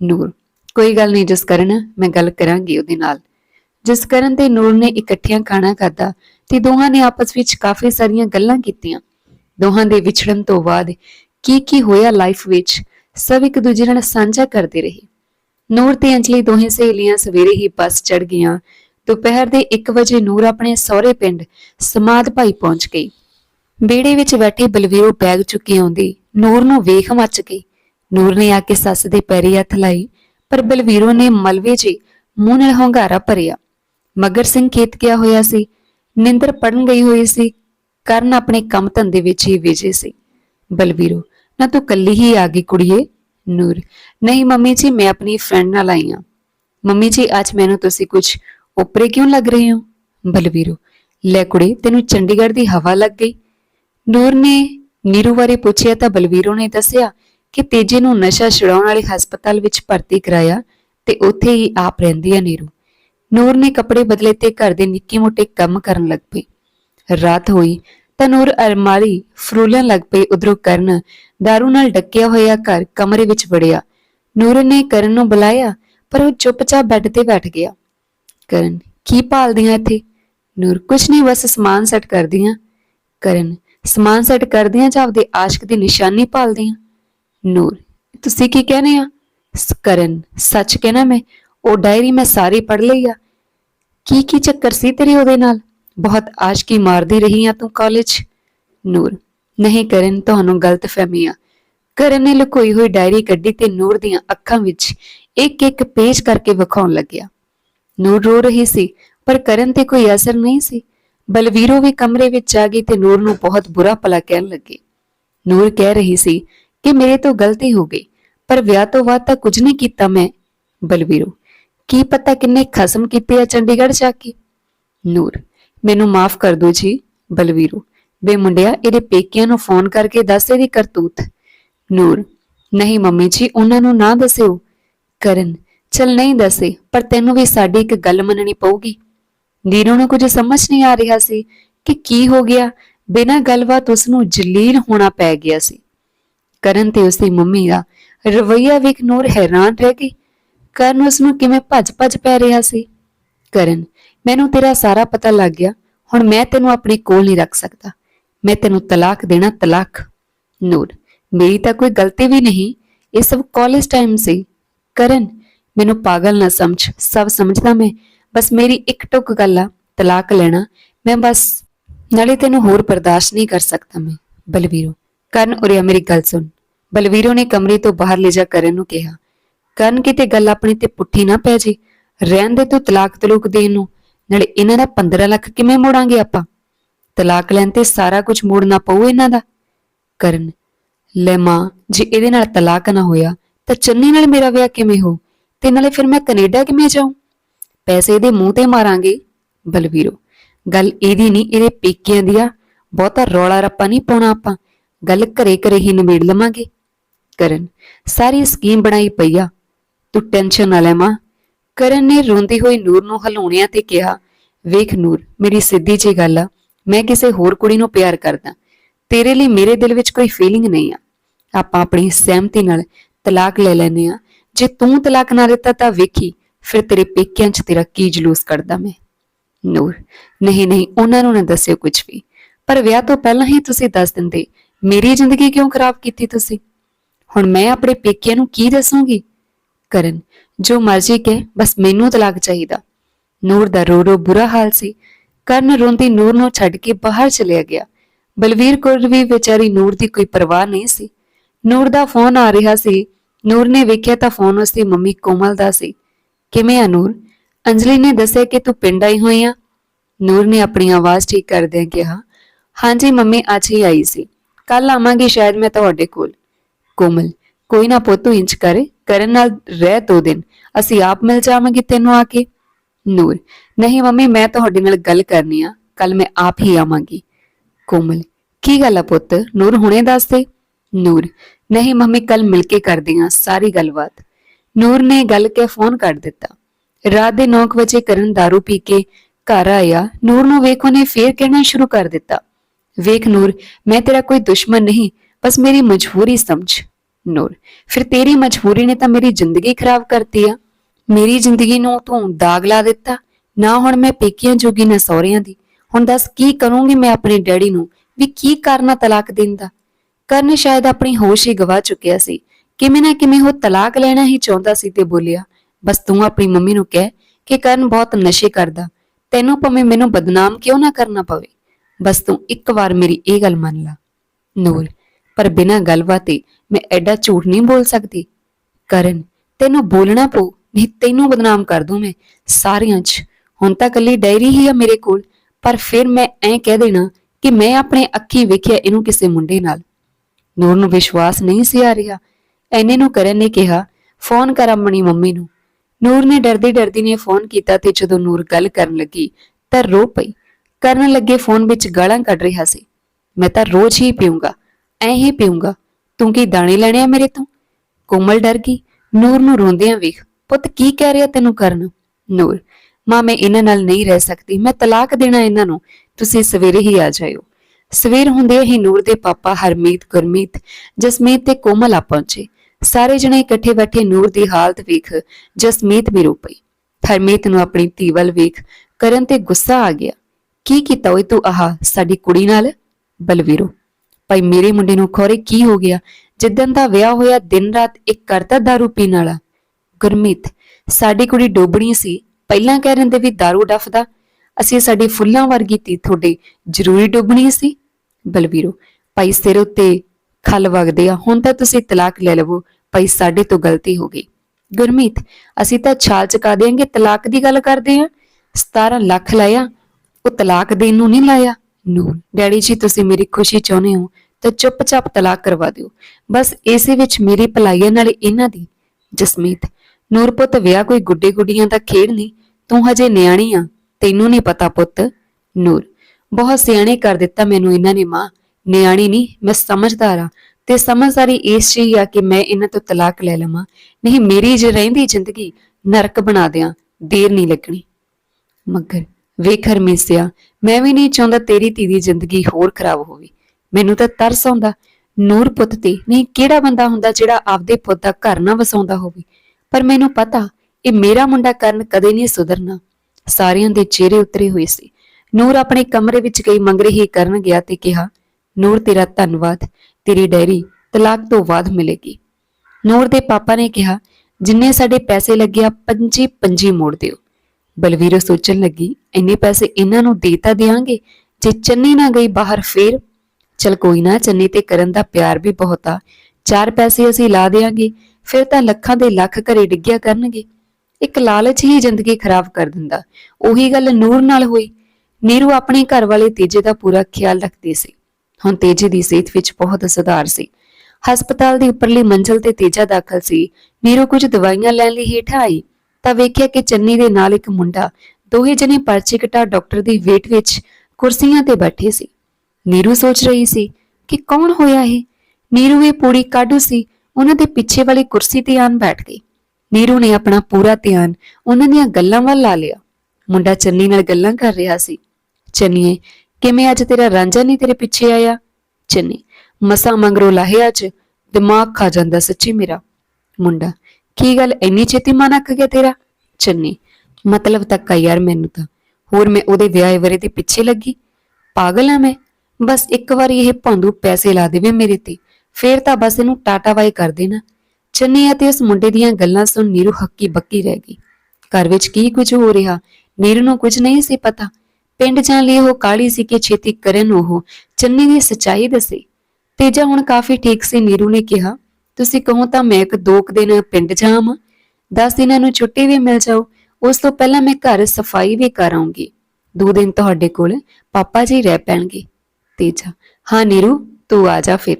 ਨੂਰ, ਕੋਈ ਗੱਲ ਨਹੀਂ ਜਸਕਰਨ ਮੈਂ ਗੱਲ ਕਰਾਂਗੀ ਉਹਦੇ ਨਾਲ। ਜਸਕਰਨ ਤੇ ਨੂਰ ਨੇ ਇਕੱਠਿਆਂ ਖਾਣਾ ਖਾਧਾ ਤੇ ਦੋਹਾਂ ਨੇ ਆਪਸ ਵਿੱਚ ਕਾਫੀ ਸਾਰੀਆਂ ਗੱਲਾਂ ਕੀਤੀਆਂ। ਦੋਹਾਂ ਦੇ ਵਿਛੜਨ ਤੋਂ ਬਾਅਦ ਕੀ ਕੀ ਹੋਇਆ ਲਾਈਫ ਵਿੱਚ? ਸਭ ਇੱਕ ਦੂਜੇ ਨਾਲ ਸਾਂਝਾ ਕਰਦੇ ਰਹੇ। ਨੂਰ ਤੇ ਅੰਜਲੀ ਦੋਹੇ ਸਹੇਲੀਆਂ ਸਵੇਰੇ ਹੀ ਬੱਸ ਚੜ ਗਈਆਂ। ਦੁਪਹਿਰ ਦੇ 1 ਵਜੇ ਨੂਰ ਆਪਣੇ ਸਹੁਰੇ ਪਿੰਡ ਸਮਾਦ ਭਾਈ ਪਹੁੰਚ ਗਈ। ਬੇੜੇ ਵਿੱਚ ਬੈਠੇ ਬਲਵੀਰੋ ਬੈਗ ਚੁੱਕੀ ਆਉਂਦੀ। ਨੂਰ ਨੂੰ ਵੇਖ ਮੱਚ ਗਈ। ਨੂਰ ਨੇ ਆ ਕੇ ਸੱਸ ਦੇ ਪੈਰੀ ਹੱਥ ਲਾਈ, ਪਰ ਬਲਵੀਰੋ ਨੇ ਮਲਵੇ 'ਚ ਮੂੰਹ ਨਾਲ ਹੰਗਾਰਾ ਭਰਿਆ। ਮਗਰ ਸਿੰਘ ਖੇਤ ਗਿਆ ਹੋਇਆ ਸੀ। ਨਿੰਦਰ ਪੜਨ ਗਈ ਹੋਈ ਸੀ। ਕਰਨ ਆਪਣੇ ਕੰਮ ਧੰਦੇ ਵਿੱਚ ਹੀ ਵਿਜੇ ਸੀ। ਬਲਵੀਰੋ ਨਾ ਤੂੰ ਕੱਲੀ ਹੀ ਆ ਗਈ ਕੁੜੀਏ, ਨੂਰ। ਨਹੀਂ, ਮੰਮੀ ਜੀ, ਮੈਂ ਆਪਣੀ ਫਰੈਂਡ ਨਾਲ ਆਈ ਹਾਂ। ਮੰਮੀ ਜੀ, ਅੱਜ ਮੈਨੂੰ ਤੁਸੀਂ ਕੁਝ ਉਪਰੇ ਕਿਉਂ ਲੱਗ ਰਹੇ ਹੋ? ਬਲਵੀਰੋ, ਲੈ ਕੁੜੀ, ਤੈਨੂੰ ਚੰਡੀਗੜ੍ਹ ਦੀ ਹਵਾ ਲੱਗ ਗਈ। ਨੂਰ ਨੇ ਨੀਰੂ ਬਾਰੇ ਪੁੱਛਿਆ ਤਾਂ ਬਲਵੀਰੋ ਨੇ ਦੱਸਿਆ ਕਿ ਤੇਜੇ ਨੂੰ ਨਸ਼ਾ ਛੁਡਾਉਣ ਵਾਲੇ ਹਸਪਤਾਲ ਵਿੱਚ ਭਰਤੀ ਕਰਾਇਆ ਤੇ ਉੱਥੇ ਹੀ ਆਪ ਰਹਿੰਦੀ ਹੈ ਨੀਰੂ। ਨੂਰ ਨੇ ਕੱਪੜੇ ਬਦਲੇ ਤੇ ਘਰ ਦੇ ਨਿੱਕੇ ਮੋਟੇ ਕੰਮ ਕਰਨ ਲੱਗ ਪਈ। ਰਾਤ ਹੋਈ ਤਾਂ ਨੂਰ ਅਲਮਾਰੀ ਫਰੂਲਣ ਲੱਗ ਪਈ ਉਧਰੋਂ ਕਰਨ। दारू ਨਾਲ ਡੱਕਿਆ ਹੋਇਆ ਘਰ ਕਮਰੇ ਵਿੱਚ ਵੜਿਆ। ਨੂਰ ਨੇ ਕਰਨ ਨੂੰ ਬੁਲਾਇਆ, ਪਰ ਉਹ ਚੁੱਪਚਾਪ ਬੈੱਡ ਤੇ ਬੈਠ ਗਿਆ। ਕਰਨ, ਕੀ ਭਾਲਦੀਆਂ ਇੱਥੇ? ਨੂਰ, ਕੁਛ ਨਹੀਂ, ਬਸ ਸਮਾਨ ਸੈੱਟ ਕਰਦੀਆਂ। ਕਰਨ, ਸਮਾਨ ਸੈੱਟ ਕਰਦੀਆਂ ਜਾਂ ਆਪਦੇ ਆਸ਼ਕ ਦੀ ਨਿਸ਼ਾਨੀ ਭਾਲਦੀਆਂ? ਨੂਰ, ਤੁਸੀਂ ਕੀ ਕਹਿੰਦੇ ਆ? ਸ- ਕਰਨ, ਸੱਚ ਕਹਿਣਾ ਮੈਂ, ਉਹ ਡਾਇਰੀ ਮੈਂ ਸਾਰੀ ਪੜ੍ਹ ਲਈ ਆ। ਕੀ ਕੀ ਚੱਕਰ ਸੀ ਤੇਰੇ ਉਹਦੇ ਨਾਲ? ਬਹੁਤ ਆਸ਼ਕੀ ਮਾਰਦੀ ਰਹੀ ਆ ਤੂੰ ਕਾਲਜ ਨੂਰ, ਨਹੀਂ ਕਰਨ, ਤੁਹਾਨੂੰ ਗਲਤਫਹਿਮੀ ਆ। ਕਰਨ ਨੇ ਲੁਕੋਈ ਹੋਈ ਡਾਇਰੀ ਕੱਢੀ ਤੇ ਨੂਰ ਦੀਆਂ ਅੱਖਾਂ ਵਿੱਚ ਇੱਕ ਇੱਕ ਪੇਜ ਕਰਕੇ ਵਿਖਾਉਣ ਲੱਗਿਆ। ਨੂਰ ਰੋ ਰਹੀ ਸੀ, ਪਰ ਕਰਨ ਤੇ ਕੋਈ ਅਸਰ ਨਹੀਂ ਸੀ। ਬਲਵੀਰੋ ਵੀ ਕਮਰੇ ਵਿੱਚ ਆ ਗਈ ਤੇ ਨੂਰ ਨੂੰ ਬਹੁਤ ਬੁਰਾ ਭਲਾ ਕਹਿਣ ਲੱਗੀ। ਨੂਰ ਕਹਿ ਰਹੀ ਸੀ ਕਿ ਮੇਰੇ ਤੋਂ ਗਲਤੀ ਹੋ ਗਈ, ਪਰ ਵਿਆਹ ਤੋਂ ਬਾਅਦ ਤਾਂ ਕੁਝ ਨਹੀਂ ਕੀਤਾ ਮੈਂ। ਬਲਵੀਰੋ, ਕੀ ਪਤਾ ਕਿੰਨੇ ਖਸਮ ਕੀਤੇ ਆ ਚੰਡੀਗੜ੍ਹ ਜਾ ਕੇ? ਨੂਰ ਮੈਨੂੰ ਮਾਫ ਕਰ ਦਿਓ ਜੀ, ਬਲਵੀਰੋ। ਬੇ ਮੁੰਡਿਆ, ਇਹਦੇ ਪੇਕਿਆਂ ਨੂੰ ਫੋਨ ਕਰਕੇ ਦੱਸ ਇਹਦੀ ਕਰਤੂਤ। ਨੂਰ, ਨਹੀਂ ਮੰਮੀ ਜੀ, ਉਹਨਾਂ ਨੂੰ ਨਾ ਦੱਸਿਓ। ਕਰਨ, ਚਲ ਨਹੀਂ ਦੱਸੇ, ਪਰ ਤੈਨੂੰ ਵੀ ਸਾਡੀ ਇੱਕ ਗੱਲ ਮੰਨਣੀ ਪਊਗੀ। ਨੀਰੂ ਨੂੰ ਕੁਝ ਸਮਝ ਨਹੀਂ ਆ ਰਿਹਾ ਸੀ ਕਿ ਕੀ ਹੋ ਗਿਆ। ਬਿਨਾਂ ਗੱਲਬਾਤ ਉਸ ਨੂੰ ਜਲੀਲ ਹੋਣਾ ਪੈ ਗਿਆ ਸੀ। ਕਰਨ ਤੇ ਉਸਦੀ ਮੰਮੀ ਦਾ ਰਵਈਆ ਵੇਖ ਨੂਰ ਹੈਰਾਨ ਰਹਿ ਗਈ। ਕਰਨ ਉਸ ਨੂੰ ਕਿਵੇਂ ਭੱਜ-ਭੱਜ ਪੈ ਰਿਹਾ ਸੀ। ਕਰਨ ਮੈਨੂੰ ਤੇਰਾ ਸਾਰਾ ਪਤਾ ਲੱਗ ਗਿਆ। ਹੁਣ ਮੈਂ ਤੈਨੂੰ ਆਪਣੇ ਕੋਲ ਨਹੀਂ ਰੱਖ ਸਕਦਾ। ਮੈਂ ਤੈਨੂੰ ਤਲਾਕ ਦੇਣਾ ਤਲਾਕ। ਨੂਰ, ਮੇਰੀ ਤਾਂ ਕੋਈ ਗਲਤੀ ਵੀ ਨਹੀਂ। ਇਹ ਸਭ ਕਾਲਜ ਟਾਈਮ ਸੀ। ਕਰਨ, ਮੈਨੂੰ ਪਾਗਲ ਨਾ ਸਮਝ। ਸਭ ਸਮਝਦਾ ਮੈਂ। ਬਸ ਮੇਰੀ ਇੱਕ ਟੁਕ ਗੱਲ ਆ, ਤਲਾਕ ਲੈਣਾ। ਮੈਂ ਬਸ ਨਾਲੇ ਤੈਨੂੰ ਹੋਰ ਬਰਦਾਸ਼ਤ ਨਹੀਂ ਕਰ ਸਕਦਾ ਮੈਂ। ਬਲਵੀਰੋ, ਕਰਨ ਉਰੇ ਮੇਰੀ ਗੱਲ ਸੁਣ। ਬਲਵੀਰੋ ਨੇ ਕਮਰੇ ਤੋਂ ਬਾਹਰ ਲੈ ਜਾ ਕਰਨ ਨੂੰ ਕਿਹਾ। ਕਰਨ ਕਿਤੇ ਗੱਲ ਆਪਣੀ ਤੇ ਪੁੱਠੀ ਨਾ ਪੈ ਜੇ। ਰਹਿਣ ਦੇ ਤੂੰ ਤਲਾਕ ਤਲੂਕ ਦੇਣ ਨੂੰ। ਨਾਲੇ ਇਹਨਾਂ ਦਾ 15 ਲੱਖ ਕਿਵੇਂ ਮੋੜਾਂਗੇ ਆਪਾਂ? ਤਲਾਕ ਲੈਣ ਤੇ ਸਾਰਾ ਕੁਝ ਮੋੜਨਾ ਪਊ ਇਹਨਾਂ ਦਾ। ਕਰਨ, ਲੈ ਮਾਂ, ਜੇ ਇਹਦੇ ਨਾਲ ਤਲਾਕ ਨਾ ਹੋਇਆ, ਤਾਂ ਚੰਨੀ ਨਾਲ ਮੇਰਾ ਵਿਆਹ ਕਿਵੇਂ ਹੋ? ਤੇ ਨਾਲੇ ਫਿਰ ਮੈਂ ਕੈਨੇਡਾ ਕਿਵੇਂ ਜਾਊਂ? ਪੈਸੇ ਇਹਦੇ ਮੂੰਹ ਤੇ ਮਾਰਾਂਗੇ। ਬਲਵੀਰੋ, ਗੱਲ ਇਹਦੀ ਨਹੀਂ, ਇਹਦੇ ਪੇਕਿਆਂ ਦੀ ਆ। ਬਹੁਤਾ ਰੌਲਾ ਰੱਪਾ ਨਹੀਂ ਪਾਉਣਾ ਆਪਾਂ। ਗੱਲ ਘਰੇ ਘਰੇ ਹੀ ਨਿਬੇੜ ਲਵਾਂਗੇ। ਕਰਨ, ਸਾਰੀ ਸਕੀਮ ਬਣਾਈ ਪਈ ਆ। ਤੂੰ ਟੈਨਸ਼ਨ ਨਾ ਲੈ ਮਾਂ। ਕਰਨ ਨੇ ਰੋਂਦੀ ਹੋਈ ਨੂਰ ਨੂੰ ਹਲਾਉਣਿਆਂ ਤੇ ਕਿਹਾ, ਵੇਖ ਨੂਰ, ਮੇਰੀ ਸਿੱਧੀ ਜੀ ਗੱਲ ਆ, ਮੈਂ ਕਿਸੇ ਹੋਰ ਕੁੜੀ ਨੂੰ ਪਿਆਰ ਕਰਦਾ। ਤੇਰੇ ਲਈ ਮੇਰੇ ਦਿਲ ਵਿੱਚ ਕੋਈ ਫੀਲਿੰਗ ਨਹੀਂ ਆ। ਆਪਾਂ ਆਪਣੀ ਸਹਿਮਤੀ ਨਾਲ ਤਲਾਕ ਲੈ ਲੈਨੇ ਆ ਜੇ ਤੂੰ ਤਲਾਕ ਨਾ ਦਿੱਤਾ ਤਾਂ ਵੇਖੀ, ਫਿਰ ਤੇਰੇ ਪੇਕਿਆਂ 'ਚ ਤੇਰਾ ਕੀ ਜਲੂਸ ਕਰਦਾ ਮੈਂ? ਨੂਰ, ਨਹੀਂ ਨਹੀਂ, ਉਹਨਾਂ ਨੂੰ ਨਾ ਦੱਸਿਓ ਕੁਝ ਵੀ। ਪਰ ਵਿਆਹ ਤੋਂ ਪਹਿਲਾਂ ਹੀ ਤੁਸੀਂ ਦੱਸ ਦਿੰਦੇ, ਮੇਰੀ ਜ਼ਿੰਦਗੀ ਕਿਉਂ ਖਰਾਬ ਕੀਤੀ ਤੁਸੀਂ? ਹੁਣ ਮੈਂ ਆਪਣੇ ਪੇਕਿਆਂ ਨੂੰ ਕੀ ਦੱਸੂਗੀ? ਕਰਨ ਜੋ ਮਰਜ਼ੀ ਕਹੇ, ਬਸ ਮੈਨੂੰ ਤਲਾਕ ਚਾਹੀਦਾ। ਨੂਰ ਦਾ ਰੋ ਰੋ ਬੁਰਾ ਹਾਲ ਸੀ। ਕਰਨ ਰੋਂਦੀ ਨੂਰ ਨੂੰ ਛੱਡ ਕੇ ਬਾਹਰ ਚਲਿਆ ਗਿਆ। ਬਲਵੀਰ ਕੌਰ ਵੀ ਵਿਚਾਰੀ ਨੂਰ ਦੀ ਕੋਈ ਪਰਵਾਹ ਨਹੀਂ ਸੀ। ਨੂਰ ਦਾ ਫੋਨ ਆ ਰਿਹਾ ਸੀ। ਨੂਰ ਨੇ ਵੇਖਿਆ ਤਾਂ ਫੋਨ ਉਸਦੀ ਮੰਮੀ ਕੋਮਲ ਦਾ ਸੀ। ਕਿਵੇਂ ਆ ਨੂਰ? ਅੰਜਲੀ ਨੇ ਦੱਸਿਆ ਕਿ ਤੂੰ ਪਿੰਡ ਆਈ ਹੋਈ ਆ। ਨੂਰ ਨੇ ਆਪਣੀ ਆਵਾਜ਼ ਠੀਕ ਕਰਦਿਆਂ ਕਿਹਾ, ਹਾਂਜੀ ਮੰਮੀ, ਅੱਜ ਹੀ ਆਈ ਸੀ। ਕੱਲ ਆਵਾਂਗੀ, ਸ਼ਾਇਦ ਮੈਂ ਤੁਹਾਡੇ ਕੋਲ। ਕੋਮਲ ਕੋਈ ਨਾ ਪੁੱਤ, ਤੂੰ ਇੰਚ ਕਰੇ, ਕਰਨ ਨਾਲ ਰਹਿ ਦੋ ਦਿਨ। ਅਸੀਂ ਆਪ ਮਿਲ ਜਾਵਾਂਗੇ ਤੈਨੂੰ ਆ ਕੇ। ਨੂਰ, ਨਹੀਂ ਮੰਮੀ, ਮੈਂ ਤੁਹਾਡੇ ਨਾਲ ਗੱਲ ਕਰਨੀ ਆ। ਕੱਲ ਮੈਂ ਆਪ ਹੀ ਆਵਾਂਗੀ। ਕੋਮਲ, ਕੀ ਗੱਲ ਆ ਪੁੱਤ? ਨੂਰ ਹੁਣੇ ਦੱਸ ਦੇ। ਨੂਰ, ਨਹੀਂ ਮੰਮੀ ਕੱਲ ਮਿਲ ਕੇ ਕਰਦੇ ਆ, ਸਾਰੀ ਗੱਲਬਾਤ। ਨੂਰ ਨੇ ਗੱਲ ਕੇ ਫੋਨ ਕੱਟ ਦਿੱਤਾ। ਰਾਤ ਦੇ 9 ਵਜੇ ਕਰਨ दारू ਪੀ ਕੇ ਘਰ ਆਇਆ। ਨੂਰ ਨੂੰ ਵੇਖ ਉਹਨੇ ਫੇਰ ਕਹਿਣਾ ਸ਼ੁਰੂ ਕਰ ਦਿੱਤਾ। ਵੇਖ ਨੂਰ, ਮੈਂ ਤੇਰਾ ਕੋਈ ਦੁਸ਼ਮਣ ਨਹੀਂ, ਬਸ ਮੇਰੀ ਮਜਬੂਰੀ ਸਮਝ। ਨੂਰ, ਫਿਰ ਤੇਰੀ ਮਜਬੂਰੀ ਨੇ ਤਾਂ ਮੇਰੀ ਜ਼ਿੰਦਗੀ ਖਰਾਬ ਕਰਤੀ ਆ। ਮੇਰੀ ਜ਼ਿੰਦਗੀ ਨੂੰ ਤੂੰ ਦਾਗ ਲਾ ਦਿੱਤਾ। ਨਾ ਹੁਣ ਮੈਂ ਪੇਕੀਆਂ ਜੋਗੀ, ਨਾ ਸਹੁਰਿਆਂ ਦੀ। ਹੁਣ ਦੱਸ ਕੀ ਕਰੂੰਗੀ ਮੈਂ ਆਪਣੇ ਡੈਡੀ ਨੂੰ? ਵੀ ਕੀ ਕਰਨਾ ਤਲਾਕ ਦੇਣ ਦਾ ਕਰਨ ਸ਼ਾਇਦ ਆਪਣੀ ਹੋਸ਼ ਹੀ ਗਵਾ ਚੁੱਕਿਆ ਸੀ। ਕਿਵੇਂ ਨਾ ਕਿਵੇਂ ਉਹ ਤਲਾਕ ਲੈਣਾ ਹੀ ਚਾਹੁੰਦਾ ਸੀ ਤੇ ਬੋਲਿਆ, ਬਸ ਤੂੰ ਆਪਣੀ ਮੰਮੀ ਨੂੰ ਕਹਿ ਕਿ ਕਰਨ ਬਹੁਤ ਨਸ਼ੇ ਕਰਦਾ। ਤੈਨੂੰ ਭਾਵੇਂ ਮੈਨੂੰ ਬਦਨਾਮ ਕਿਉਂ ਨਾ ਕਰਨਾ ਪਵੇ। ਬਸ ਤੂੰ ਇੱਕ ਵਾਰ ਮੇਰੀ ਇਹ ਗੱਲ ਮੰਨ ਲਾ। ਨੂਰ ਪਰ ਬਿਨਾਂ ਗੱਲਬਾਤ ਤੇ ਮੈਂ ਐਡਾ ਝੂਠ ਨਹੀਂ ਬੋਲ ਸਕਦੀ। ਕਰਨ, ਤੈਨੂੰ ਬੋਲਣਾ ਪਊ, ਨਹੀਂ ਤੈਨੂੰ ਬਦਨਾਮ ਕਰ ਦੂੰ ਮੈਂ ਸਾਰਿਆਂ 'ਚ। ਹੁਣ ਤਾਂ ਕੱਲੀ ਡਾਇਰੀ ਹੀ ਆ ਮੇਰੇ ਕੋਲ, ਪਰ ਫਿਰ ਮੈਂ ਐਂ ਕਹਿ ਦੇਣਾ ਕਿ ਮੈਂ ਆਪਣੇ ਅੱਖੀ ਵੇਖਿਆ ਇਹਨੂੰ ਕਿਸੇ ਮੁੰਡੇ ਨਾਲ। ਨੂਰ ਨੂੰ ਵਿਸ਼ਵਾਸ ਨਹੀਂ ਸੀ ਆ ਰਿਹਾ। ਐਨੇ ਨੂੰ ਕਰਨ ਨੇ ਕਿਹਾ, ਫੋਨ ਕਰ ਆਪਣੀ ਮੰਮੀ ਨੂੰ। ਨੂਰ ਨੇ ਡਰਦੀ ਡਰਦੀ ਨੇ ਫੋਨ ਕੀਤਾ ਤੇ ਜਦੋਂ ਨੂਰ ਗੱਲ ਕਰਨ ਲੱਗੀ ਤਾਂ ਰੋ ਪਈ। ਕਰਨ ਲੱਗੇ ਫੋਨ ਵਿੱਚ ਗਾਲਾਂ ਕੱਢ ਰਿਹਾ ਸੀ। ਮੈਂ ਤਾਂ ਰੋਜ਼ ਹੀ ਪੀਊਂਗਾ। ਐਂ ਹੀ ਪੀਊਂਗਾ। ਤੂੰ ਕੀ ਦਾਣੇ ਲੈਣੇ ਆ ਮੇਰੇ ਤੋਂ? ਕੋਮਲ ਡਰ ਗਈ। ਨੂਰ ਨੂੰ ਰੋਂਦਿਆਂ ਵੇਖ, ਪੁੱਤ, ਕੀ ਕਹਿ ਰਿਹਾ ਤੈਨੂੰ ਕਰਨ? ਨੂਰ, ਮਾਂ, ਮੈਂ ਇਹਨਾਂ ਨਾਲ ਨਹੀਂ ਰਹਿ ਸਕਦੀ। ਮੈਂ ਤਲਾਕ ਦੇਣਾ ਇਹਨਾਂ ਨੂੰ। ਤੁਸੀਂ ਸਵੇਰੇ ਹੀ ਆ ਜਾਇਓ। ਸਵੇਰ ਹੁੰਦੇ ਹੀ ਨੂਰ ਦੇ ਪਾਪਾ ਹਰਮੀਤ, ਗੁਰਮੀਤ, ਜਸਮੀਤ ਤੇ ਕੋਮਲ ਆ ਪਹੁੰਚੇ। ਸਾਰੇ ਜਣੇ ਇਕੱਠੇ ਬੈਠੇ ਨੂਰ ਦੀ ਹਾਲਤ ਵੇਖ, ਜਸਮੀਤ ਵੀ ਰੋ ਪਈ। ਹਰਮੀਤ ਨੂੰ ਆਪਣੀ ਧੀ ਵੱਲ ਵੇਖ, ਕਰਨ ਤੇ ਗੁੱਸਾ ਆ ਗਿਆ। ਕੀ ਕੀਤਾ ਓਏ ਤੂੰ ਆਹ ਸਾਡੀ ਕੁੜੀ ਨਾਲ? ਬਲਵੀਰੋ ਭਾਈ ਮੇਰੇ ਮੁੰਡੇ ਨੂੰ ਖੋਰੇ ਕੀ ਹੋ ਗਿਆ ਜਿੱਦਨ ਦਾ ਵਿਆਹ ਹੋਇਆ ਦਿਨ ਰਾਤ ਇੱਕ ਕਰਦਾ दारू ਪੀਣ ਵਾਲਾ ਗੁਰਮੀਤ ਸਾਡੀ ਕੁੜੀ ਡੋਬਣੀ ਸੀ ਪਹਿਲਾਂ ਕਹਿ ਰਹਿੰਦੇ ਵੀ दारू ਡਫਦਾ ਅਸੀਂ ਸਾਡੀ ਫੁੱਲਾਂ ਵਰਗੀ ਤੀ ਤੁਹਾਡੇ ਜ਼ਰੂਰੀ ਡੁੱਬਣੀ ਸੀ ਬਲਵੀਰੋ ਭਾਈ ਸਿਰ ਉੱਤੇ ਖਲ ਵਗਦੇ ਆ ਹੁਣ ਤਾਂ ਤੁਸੀਂ ਤਲਾਕ ਲੈ ਲਵੋ ਭਾਈ ਸਾਡੇ ਤੋਂ ਗਲਤੀ ਹੋ ਗਈ ਗੁਰਮੀਤ ਅਸੀਂ ਤਾਂ ਛਾਲ ਚਕਾ ਦੇਾਂਗੇ ਤਲਾਕ ਦੀ ਗੱਲ ਕਰਦੇ ਆ 17 ਲੱਖ ਲਾਇਆ ਉਹ ਤਲਾਕ ਦੇਣ ਨੂੰ ਨਹੀਂ ਲਾਇਆ ਨੂਰ ਡੈਡੀ ਜੀ, ਤੁਸੀਂ ਮੇਰੀ ਖੁਸ਼ੀ ਚਾਹੁੰਦੇ ਹੋ ਤਾਂ ਚੁੱਪਚਾਪ ਤਲਾਕ ਕਰਵਾ ਦਿਓ। ਬਸ ਇਸੇ ਵਿੱਚ ਮੇਰੀ ਭਲਾਈ ਹੈ ਨਾਲੇ ਇਹਨਾਂ ਦੀ ਜਸਮੀਤ। ਨੂਰ ਪੁੱਤ, ਵਿਆਹ ਕੋਈ ਗੁੱਡੇ ਗੁੱਡੀਆਂ ਦਾ ਖੇਡ ਨਹੀਂ। ਤੂੰ ਹਜੇ ਨਿਆਣੀ ਆ, ਤੈਨੂੰ ਨਹੀਂ ਪਤਾ ਪੁੱਤ, ਨੂਰ। ਬਹੁਤ ਸਿਆਣੇ ਕਰ ਦਿੱਤਾ ਮੈਨੂੰ ਇਹਨਾਂ ਨੇ ਮਾਂ। ਨਿਆਣੀ ਨਹੀਂ, ਮੈਂ ਸਮਝਦਾਰ ਆ। ਤੇ ਸਮਝਦਾਰੀ ਇਸ ਚੀਜ਼ ਆ ਕਿ ਮੈਂ ਇਹਨਾਂ ਤੋਂ ਤਲਾਕ ਲੈ ਲਵਾਂ। ਨਹੀਂ, ਮੇਰੀ ਜੇ ਰਹਿੰਦੀ ਜ਼ਿੰਦਗੀ ਨਰਕ ਬਣਾ ਦਿਆਂ, ਦੇਰ ਨਹੀਂ ਲੱਗਣੀ। ਮਗਰ ਵੇਖ ਹਰਮੇਸਿਆ, ਮੈਂ ਵੀ ਨਹੀਂ ਚਾਹੁੰਦਾ ਤੇਰੀ ਧੀ ਦੀ ਜ਼ਿੰਦਗੀ ਹੋਰ ਖਰਾਬ ਹੋਵੇ। ਮੈਨੂੰ ਤਾਂ ਤਰਸ ਆਉਂਦਾ, ਨੂਰ ਪੁੱਤ ਤੇ, ਨਹੀਂ, ਕਿਹੜਾ ਬੰਦਾ ਹੁੰਦਾ ਜਿਹੜਾ ਆਪਦੇ ਪੁੱਤ ਦਾ ਘਰ ਨਾ ਵਸਾਉਂਦਾ ਹੋਵੇ? ਪਰ ਮੈਨੂੰ ਪਤਾ, ਇਹ ਮੇਰਾ ਮੁੰਡਾ ਕਰਨ ਕਦੇ ਨਹੀਂ ਸੁਧਰਨਾ। ਸਾਰਿਆਂ ਦੇ ਚਿਹਰੇ ਉਤਰੇ ਹੋਏ ਸੀ। ਨੂਰ ਆਪਣੇ ਕਮਰੇ ਵਿੱਚ ਗਈ, ਮੰਗਰੇ ਹੀ ਕਰਨ ਗਿਆ ਤੇ ਕਿਹਾ, ਨੂਰ, ਤੇਰਾ ਧੰਨਵਾਦ, ਤੇਰੀ ਡੈਰੀ ਤਲਾਕ ਤੋਂ ਬਾਅਦ ਮਿਲੇਗੀ। ਨੂਰ ਦੇ ਪਾਪਾ ਨੇ ਕਿਹਾ, ਜਿੰਨੇ ਸਾਡੇ ਪੈਸੇ ਲੱਗਿਆ ਪੰਜੀ ਪੰਜੀ ਮੋੜ ਦਿਓ। ਬਲਵੀਰੋ ਸੋਚਣ ਲੱਗੀ, ਇੰਨੇ ਪੈਸੇ ਇਹਨਾਂ ਨੂੰ ਦੇ ਤਾਂ ਦਿਆਂਗੇ? ਜੇ ਚੰਨੀ ਨਾ ਗਈ ਬਾਹਰ ਫੇਰ? ਚਲ ਕੋਈ ਨਾ, ਚੰਨੀ ਤੇ ਕਰਨ ਦਾ ਪਿਆਰ ਵੀ ਬਹੁਤ ਆ। ਚਾਰ ਪੈਸੇ ਅਸੀਂ ਲਾ ਦੇਾਂਗੇ ਫਿਰ ਤਾਂ ਲੱਖਾਂ ਦੇ ਲੱਖ ਘਰੇ ਡਿੱਗਿਆ ਕਰਨਗੇ। ਇੱਕ ਲਾਲਚ ਹੀ ਜ਼ਿੰਦਗੀ ਖਰਾਬ ਕਰ ਦਿੰਦਾ। ਉਹੀ ਗੱਲ ਨੂਰ ਨਾਲ ਹੋਈ। ਨੀਰੂ ਆਪਣੇ ਘਰ ਵਾਲੇ ਤੇਜੇ ਦਾ ਪੂਰਾ ਖਿਆਲ ਰੱਖਦੀ ਸੀ। ਹੁਣ ਤੇਜੇ ਦੀ ਸਿਹਤ ਵਿੱਚ ਬਹੁਤ ਸੁਧਾਰ ਸੀ। ਹਸਪਤਾਲ ਦੀ ਉੱਪਰਲੀ ਮੰਜ਼ਲ ਤੇ ਤੇਜਾ ਦਾਖਲ ਸੀ। ਨੀਰੂ ਕੁਝ ਦਵਾਈਆਂ ਲੈਣ ਲਈ ਹੇਠਾਂ ਆਈ। ਤਾਂ ਵੇਖਿਆ ਕਿ ਚੰਨੀ ਦੇ ਨਾਲ ਇੱਕ ਮੁੰਡਾ ਦੋਹੇ ਜਣੇ ਪਰਚੀ ਕਟਾ ਡਾਕਟਰ ਦੀ ਵੇਟ ਵਿੱਚ ਕੁਰਸੀਆਂ ਤੇ ਬੈਠੇ ਸੀ। ਨੀਰੂ ਸੋਚ ਰਹੀ ਸੀ ਕਿ ਕੌਣ ਹੋਇਆ ਇਹ? ਨੀਰੂ ਇਹ ਪੂਰੀ ਕਾਢੂ ਸੀ, ਉਹਨਾਂ ਦੇ ਪਿੱਛੇ ਵਾਲੀ ਕੁਰਸੀ ਤੇ ਆਣ ਬੈਠ ਗਈ। ਨੀਰੂ ਨੇ ਆਪਣਾ ਪੂਰਾ ਧਿਆਨ ਉਹਨਾਂ ਦੀਆਂ ਗੱਲਾਂ ਵੱਲ ਲਾ ਲਿਆ। ਮੁੰਡਾ ਚੰਨੀ ਨਾਲ ਗੱਲਾਂ ਕਰ ਰਿਹਾ ਸੀ। ਚੰਨੀਏ ਕਿਵੇਂ ਅੱਜ ਤੇਰਾ ਰਾਂਝਾ ਨਹੀਂ ਤੇਰੇ ਪਿੱਛੇ ਆਇਆ? ਚੰਨੀ, ਮਸਾ ਮੰਗਰੋ ਲਾਹੇ ਅੱਜ, ਦਿਮਾਗ ਖਾ ਜਾਂਦਾ ਸੱਚੀ ਮੇਰਾ। ਮੁੰਡਾ ਕੀ ਗੱਲ ਇੰਨੀ ਛੇਤੀ ਮਨ ਅੱਕ ਗਿਆ ਤੇਰਾ? ਚੰਨੀ, ਮਤਲਬ ਤੱਕ ਯਾਰ ਮੈਨੂੰ ਤਾਂ। ਹੋਰ ਮੈਂ ਉਹਦੇ ਵਿਆਹ ਵਰੇ ਦੇ ਪਿੱਛੇ ਲੱਗੀ। ਪਾਗਲ ਆ ਮੈਂ। ਬਸ ਇੱਕ ਵਾਰੀ ਇਹ ਭਾਂਦੂ ਪੈਸੇ ਲਾ ਦੇਵੇ ਮੇਰੇ ਤੇ। ਫੇਰ ਤਾਂ ਬਸ ਇਹਨੂੰ ਟਾਟਾ ਵਾਈ ਕਰ ਦੇਣਾ। ਚੰਨੀ ਅਤੇ ਉਸ ਮੁੰਡੇ ਦੀਆਂ ਗੱਲਾਂ ਸੁਣ ਨੀਰੂ ਹੱਕੀ ਬੱਕੀ ਰਹਿ ਗਈ। ਘਰ ਵਿੱਚ ਕੀ ਕੁਝ ਹੋ ਰਿਹਾ? ਨੀਰੂ ਨੂੰ ਕੁਝ ਨਹੀਂ ਸੀ ਪਤਾ। ਪਿੰਡ ਜਾਣ ਲਈ ਉਹ ਕਾਲੀ ਸੀ ਕਿ ਛੇਤੀ ਕਰਨ ਉਹ। ਚੰਨੀ ਦੀ ਸੱਚਾਈ ਦੱਸੇ। ਤੇਜਾ ਹੁਣ ਕਾਫੀ ਠੀਕ ਸੀ, ਨੀਰੂ ਨੇ ਕਿਹਾ। ਤੁਸੀਂ ਕਹੋ ਤਾਂ ਮੈਂ ਇੱਕ ਦੋ ਕੁ ਦਿਨ ਪਿੰਡ ਜਾਵਾਂ 10 ਦਿਨਾਂ ਨੂੰ ਛੁੱਟੀ ਵੀ ਮਿਲ ਜਾਊ ਉਸ ਤੋਂ ਪਹਿਲਾਂ ਮੈਂ ਘਰ ਸਫ਼ਾਈ ਵੀ ਕਰ ਆਉਂਗੀ ਦੋ ਦਿਨ ਤੁਹਾਡੇ ਕੋਲ ਪਾਪਾ ਜੀ ਰਹਿ ਪੈਣਗੇ। ਤੇਜਾ, ਹਾਂ ਨੀਰੂ, ਤੂੰ ਆ ਜਾ ਫਿਰ।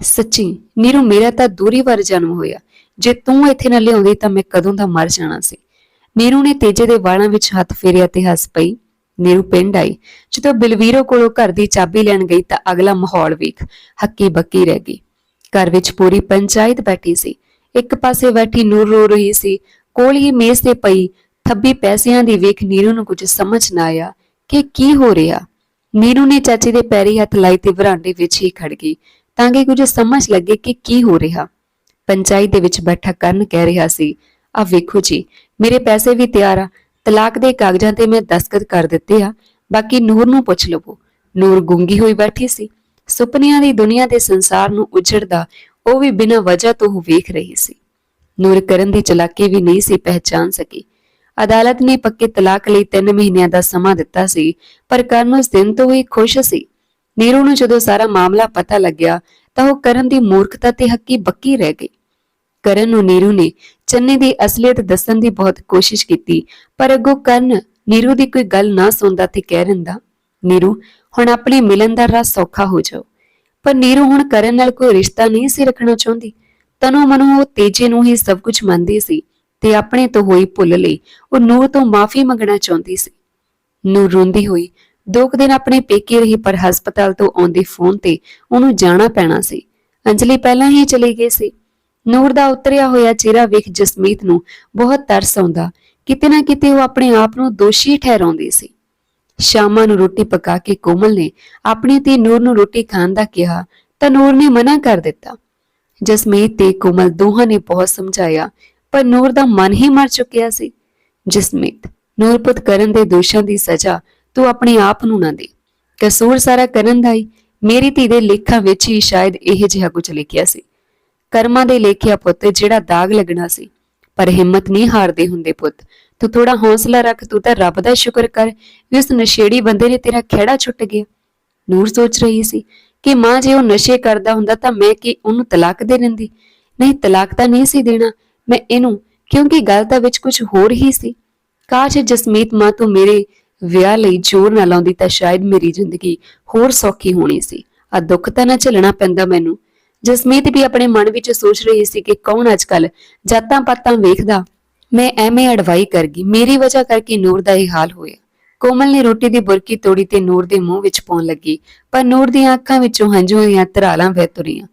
ਸੱਚੀ, ਨੀਰੂ ਮੇਰਾ ਤਾਂ ਦੂਰੀ ਵਾਰ ਜਨਮ ਹੋਇਆ। ਜੇ ਤੂੰ ਇੱਥੇ ਨਾ ਲਿਆਉਂਦੀ ਤਾਂ ਮੈਂ ਕਦੋਂ ਦਾ ਮਰ ਜਾਣਾ ਸੀ। ਨੀਰੂ ਨੇ ਤੇਜੇ ਦੇ ਵਾਲਾਂ ਵਿੱਚ ਹੱਥ ਫੇਰਿਆ ਤੇ ਹੱਸ ਪਈ। ਨੀਰੂ ਪਿੰਡ ਆਈ। ਜਦੋਂ ਬਲਵੀਰੋ ਕੋਲੋਂ ਘਰ ਦੀ ਚਾਬੀ ਲੈਣ ਗਈ ਤਾਂ ਅਗਲਾ ਮਾਹੌਲ ਵੇਖ, ਹੱਕੀ ਬੱਕੀ ਰਹਿ ਗਈ। ਘਰ ਵਿੱਚ ਪੂਰੀ ਪੰਚਾਇਤ ਬੈਠੀ ਸੀ। ਇੱਕ ਪਾਸੇ ਬੈਠੀ ਨੂਰ ਰੋ ਰਹੀ ਸੀ। ਕੋਲ ਹੀ ਮੇਜ਼ ਤੇ ਪਈ ਥੱਬੀ ਪੈਸਿਆਂ ਦੀ ਵੇਖ ਨੀਰੂ ਨੂੰ ਕੁਝ ਸਮਝ ਨਾ ਆਇਆ ਕਿ ਕੀ ਹੋ ਰਿਹਾ। ਨੀਰੂ ਨੇ ਚਾਚੇ ਦੇ ਪੈਰੀ ਹੱਥ ਲਾਈ ਤੇ ਵਰਾਂਡੇ ਵਿੱਚ ਹੀ ਖੜ ਗਈ ਤਾਂ ਕਿ ਕੁਝ ਸਮਝ ਲੱਗੇ ਕਿ ਕੀ ਹੋ ਰਿਹਾ। ਪੰਚਾਇਤ ਦੇ ਵਿੱਚ ਬੈਠਾ ਕਰਨ ਕਹਿ ਰਿਹਾ ਸੀ ਆ ਵੇਖੋ ਜੀ, ਮੇਰੇ ਪੈਸੇ ਵੀ ਤਿਆਰ ਆ, ਤਲਾਕ ਦੇ ਕਾਗਜ਼ਾਂ ਤੇ ਮੈਂ ਦਸਤਖਤ ਕਰ ਦਿੱਤੇ ਆ, ਬਾਕੀ ਨੂਰ ਨੂੰ ਪੁੱਛ ਲਵੋ। ਨੂਰ ਗੁੰਗੀ ਹੋਈ ਬੈਠੀ ਸੀ। ਸੁਪਨਿਆਂ ਦੀ ਦੁਨੀਆ ਦੇ ਸੰਸਾਰ ਨੂੰ ਉਜੜਦਾ, ਉਹ ਵੀ ਬਿਨਾਂ ਵਜ੍ਹਾ ਤੋਂ ਉਹ ਵੇਖ ਰਹੀ ਸੀ। ਨੂਰ ਕਰਨ ਦੀ ਚਲਾਕੀ ਵੀ ਨਹੀਂ ਸੀ ਪਹਿਚਾਨ ਸਕੀ। ਅਦਾਲਤ ਨੇ ਪੱਕੇ ਤਲਾਕ ਲਈ 3 ਮਹੀਨਿਆਂ ਦਾ ਸਮਾਂ ਦਿੱਤਾ ਸੀ, ਪਰ ਕਰਨ ਉਸ ਦਿਨ ਤੋਂ ਹੀ ਖੁਸ਼ ਸੀ। ਨੀਰੂ ਨੂੰ ਜਦੋਂ ਸਾਰਾ ਮਾਮਲਾ ਪਤਾ ਲੱਗਿਆ, ਤਾਂ ਉਹ ਕਰਨ ਦੀ ਮੂਰਖਤਾ ਤੇ ਹੱਕੀ ਬੱਕੀ ਰਹਿ ਗਈ। ਕਰਨ ਨੂੰ ਨੀਰੂ ਨੇ ਚੰਨੇ ਦੀ ਅਸਲੀਅਤ ਦੱਸਣ ਦੀ ਬਹੁਤ ਕੋਸ਼ਿਸ਼ ਕੀਤੀ, ਪਰ ਅੱਗੋਂ ਕਰਨ ਨੀਰੂ ਦੀ ਕੋਈ ਗੱਲ ਨਾ ਸੁਣਦਾ ਤੇ ਕਹਿ ਰਹਿੰਦਾ ਨੀਰੂ ਹੁਣ ਆਪਣੇ ਮਿਲਨ ਦਾ ਰਾਹ ਸੌਖਾ ਹੋ ਜਾਓ। ਪਰ ਨੀਰੂ ਹੁਣ ਕਰਨ ਨਾਲ ਕੋਈ ਰਿਸ਼ਤਾ ਨਹੀਂ ਸੀ ਰੱਖਣਾ ਚਾਹੁੰਦੀ। ਤਨੋਂ ਮਨੋਂ ਉਹ ਤੇਜੇ ਨੂੰ ਹੀ ਸਭ ਕੁਝ ਮੰਨਦੀ ਸੀ ਤੇ ਆਪਣੇ ਤੋਂ ਹੋਈ ਭੁੱਲ ਲਈ ਉਹ ਨੂਰ ਤੋਂ ਮਾਫੀ ਮੰਗਣਾ ਚਾਹੁੰਦੀ ਸੀ। ਨੂਰ ਰੋਂਦੀ ਹੋਈ ਦੋ ਕੁ ਦਿਨ ਆਪਣੇ ਪੇਕੇ ਰਹੀ ਪਰ ਹਸਪਤਾਲ ਤੋਂ ਆਉਂਦੇ ਫੋਨ ਤੇ ਉਹਨੂੰ ਜਾਣਾ ਪੈਣਾ ਸੀ। ਅੰਜਲੀ ਪਹਿਲਾਂ ਹੀ ਚਲੀ ਗਈ ਸੀ। ਨੂਰ ਦਾ ਉਤਰਿਆ ਹੋਇਆ ਚਿਹਰਾ ਵੇਖ ਜਸਮੀਤ ਨੂੰ ਬਹੁਤ ਤਰਸ ਆਉਂਦਾ। ਕਿਤੇ ਨਾ ਕਿਤੇ ਉਹ ਆਪਣੇ ਆਪ ਨੂੰ ਦੋਸ਼ੀ ਠਹਿਰਾਉਂਦੀ ਸੀ। ਸ਼ਾਮਾਂ ਨੂੰ ਰੋਟੀ ਪਕਾ ਕੇ ਕੋਮਲ ਨੇ ਆਪਣੀ ਧੀ ਨੂਰ ਨੂੰ ਰੋਟੀ ਖਾਣ ਦਾ ਕਿਹਾ, ਤਾਂ ਨੂਰ ਨੇ ਮਨਾ ਕਰ ਦਿੱਤਾ। ਜਸਮੀਤ ਤੇ ਕੋਮਲ ਦੋਹਾਂ ਨੇ ਬਹੁਤ ਸਮਝਾਇਆ, ਪਰ ਨੂਰ ਦਾ ਮਨ ਹੀ ਮਰ ਚੁੱਕਿਆ ਸੀ। ਜਸਮੀਤ, ਨੂਰ ਪੁੱਤ ਕਰਨ ਦੇ ਦੋਸ਼ਾਂ ਦੀ ਸਜ਼ਾ ਤੂੰ ਆਪਣੇ ਆਪ ਨੂੰ ਨਾ ਦੇ। ਕਸੂਰ ਸਾਰਾ ਕਰਨ ਦਾ ਹੀ ਮੇਰੀ ਧੀ ਦੇ ਲੇਖਾਂ ਵਿੱਚ ਹੀ ਸ਼ਾਇਦ ਇਹ ਜਿਹਾ ਕੁਝ ਲਿਖਿਆ ਸੀ। ਕਰਮਾਂ ਦੇ ਲੇਖਿਆ ਪੁੱਤ ਜਿਹੜਾ ਦਾਗ ਲੱਗਣਾ ਸੀ, ਪਰ ਹਿੰਮਤ ਨਹੀਂ ਹਾਰਦੇ ਹੁੰਦੇ ਪੁੱਤ। ਤੂੰ ਥੋੜਾ ਹੌਸਲਾ ਰੱਖ, ਤੂੰ ਤਾਂ ਰੱਬ ਦਾ ਸ਼ੁਕਰ ਕਰ ਵੀ ਉਸ ਨਸ਼ੇੜੀ ਬੰਦੇ ਨੇ ਤੇਰਾ ਖਿਹੜਾ ਛੁੱਟ ਗਿਆ। ਨੂਰ ਸੋਚ ਰਹੀ ਸੀ ਕਿ ਮਾਂ ਜੇ ਉਹ ਨਸ਼ੇ ਕਰਦਾ ਹੁੰਦਾ ਤਾਂ ਮੈਂ ਕਿ ਉਹਨੂੰ ਤਲਾਕ ਦੇ ਦਿੰਦੀ? ਨਹੀਂ, ਤਲਾਕ ਤਾਂ ਨਹੀਂ ਸੀ ਦੇਣਾ। ਮੈਂ ਇਹਨੂੰ, ਕਿਉਂਕਿ ਗੱਲ ਤਾਂ ਵਿੱਚ ਕੁਝ ਹੋਰ ਹੀ ਸੀ। ਕਾਸ਼ ਜਸਮੀਤ ਮਾਂ ਤੋਂ ਮੇਰੇ ਵਿਆਹ ਲਈ ਜ਼ੋਰ ਨਾ ਲਾਉਂਦੀ ਤਾਂ ਸ਼ਾਇਦ ਮੇਰੀ ਜ਼ਿੰਦਗੀ ਹੋਰ ਸੌਖੀ ਹੋਣੀ ਸੀ। ਆ ਦੁੱਖ ਤਾਂ ਨਾ ਝੱਲਣਾ ਪੈਂਦਾ ਮੈਨੂੰ। ਜਸਮੀਤ ਵੀ ਆਪਣੇ ਮਨ ਵਿੱਚ ਸੋਚ ਰਹੀ ਸੀ ਕਿ ਕੌਣ ਅੱਜਕੱਲ ਜਾਤਾਂ ਪਾਤਾਂ ਵੇਖਦਾ। ਮੈਂ ਐਵੇਂ ਅਡਵਾਈ ਕਰ ਗਈ। ਮੇਰੀ ਵਜ੍ਹਾ ਕਰਕੇ ਨੂਰ ਦਾ ਇਹ ਹਾਲ ਹੋਇਆ। ਕੋਮਲ ਨੇ ਰੋਟੀ ਦੀ ਬੁਰਕੀ ਤੋੜੀ ਤੇ ਨੂਰ ਦੇ ਮੂੰਹ ਵਿੱਚ ਪਾਉਣ ਲੱਗੀ। ਪਰ ਨੂਰ ਦੀਆਂ ਅੱਖਾਂ ਵਿੱਚੋਂ ਹੰਝੂਆਂ ਦੀਆਂ ਧਰਾਲਾਂ ਵਹਿ ਤੁਰੀਆਂ।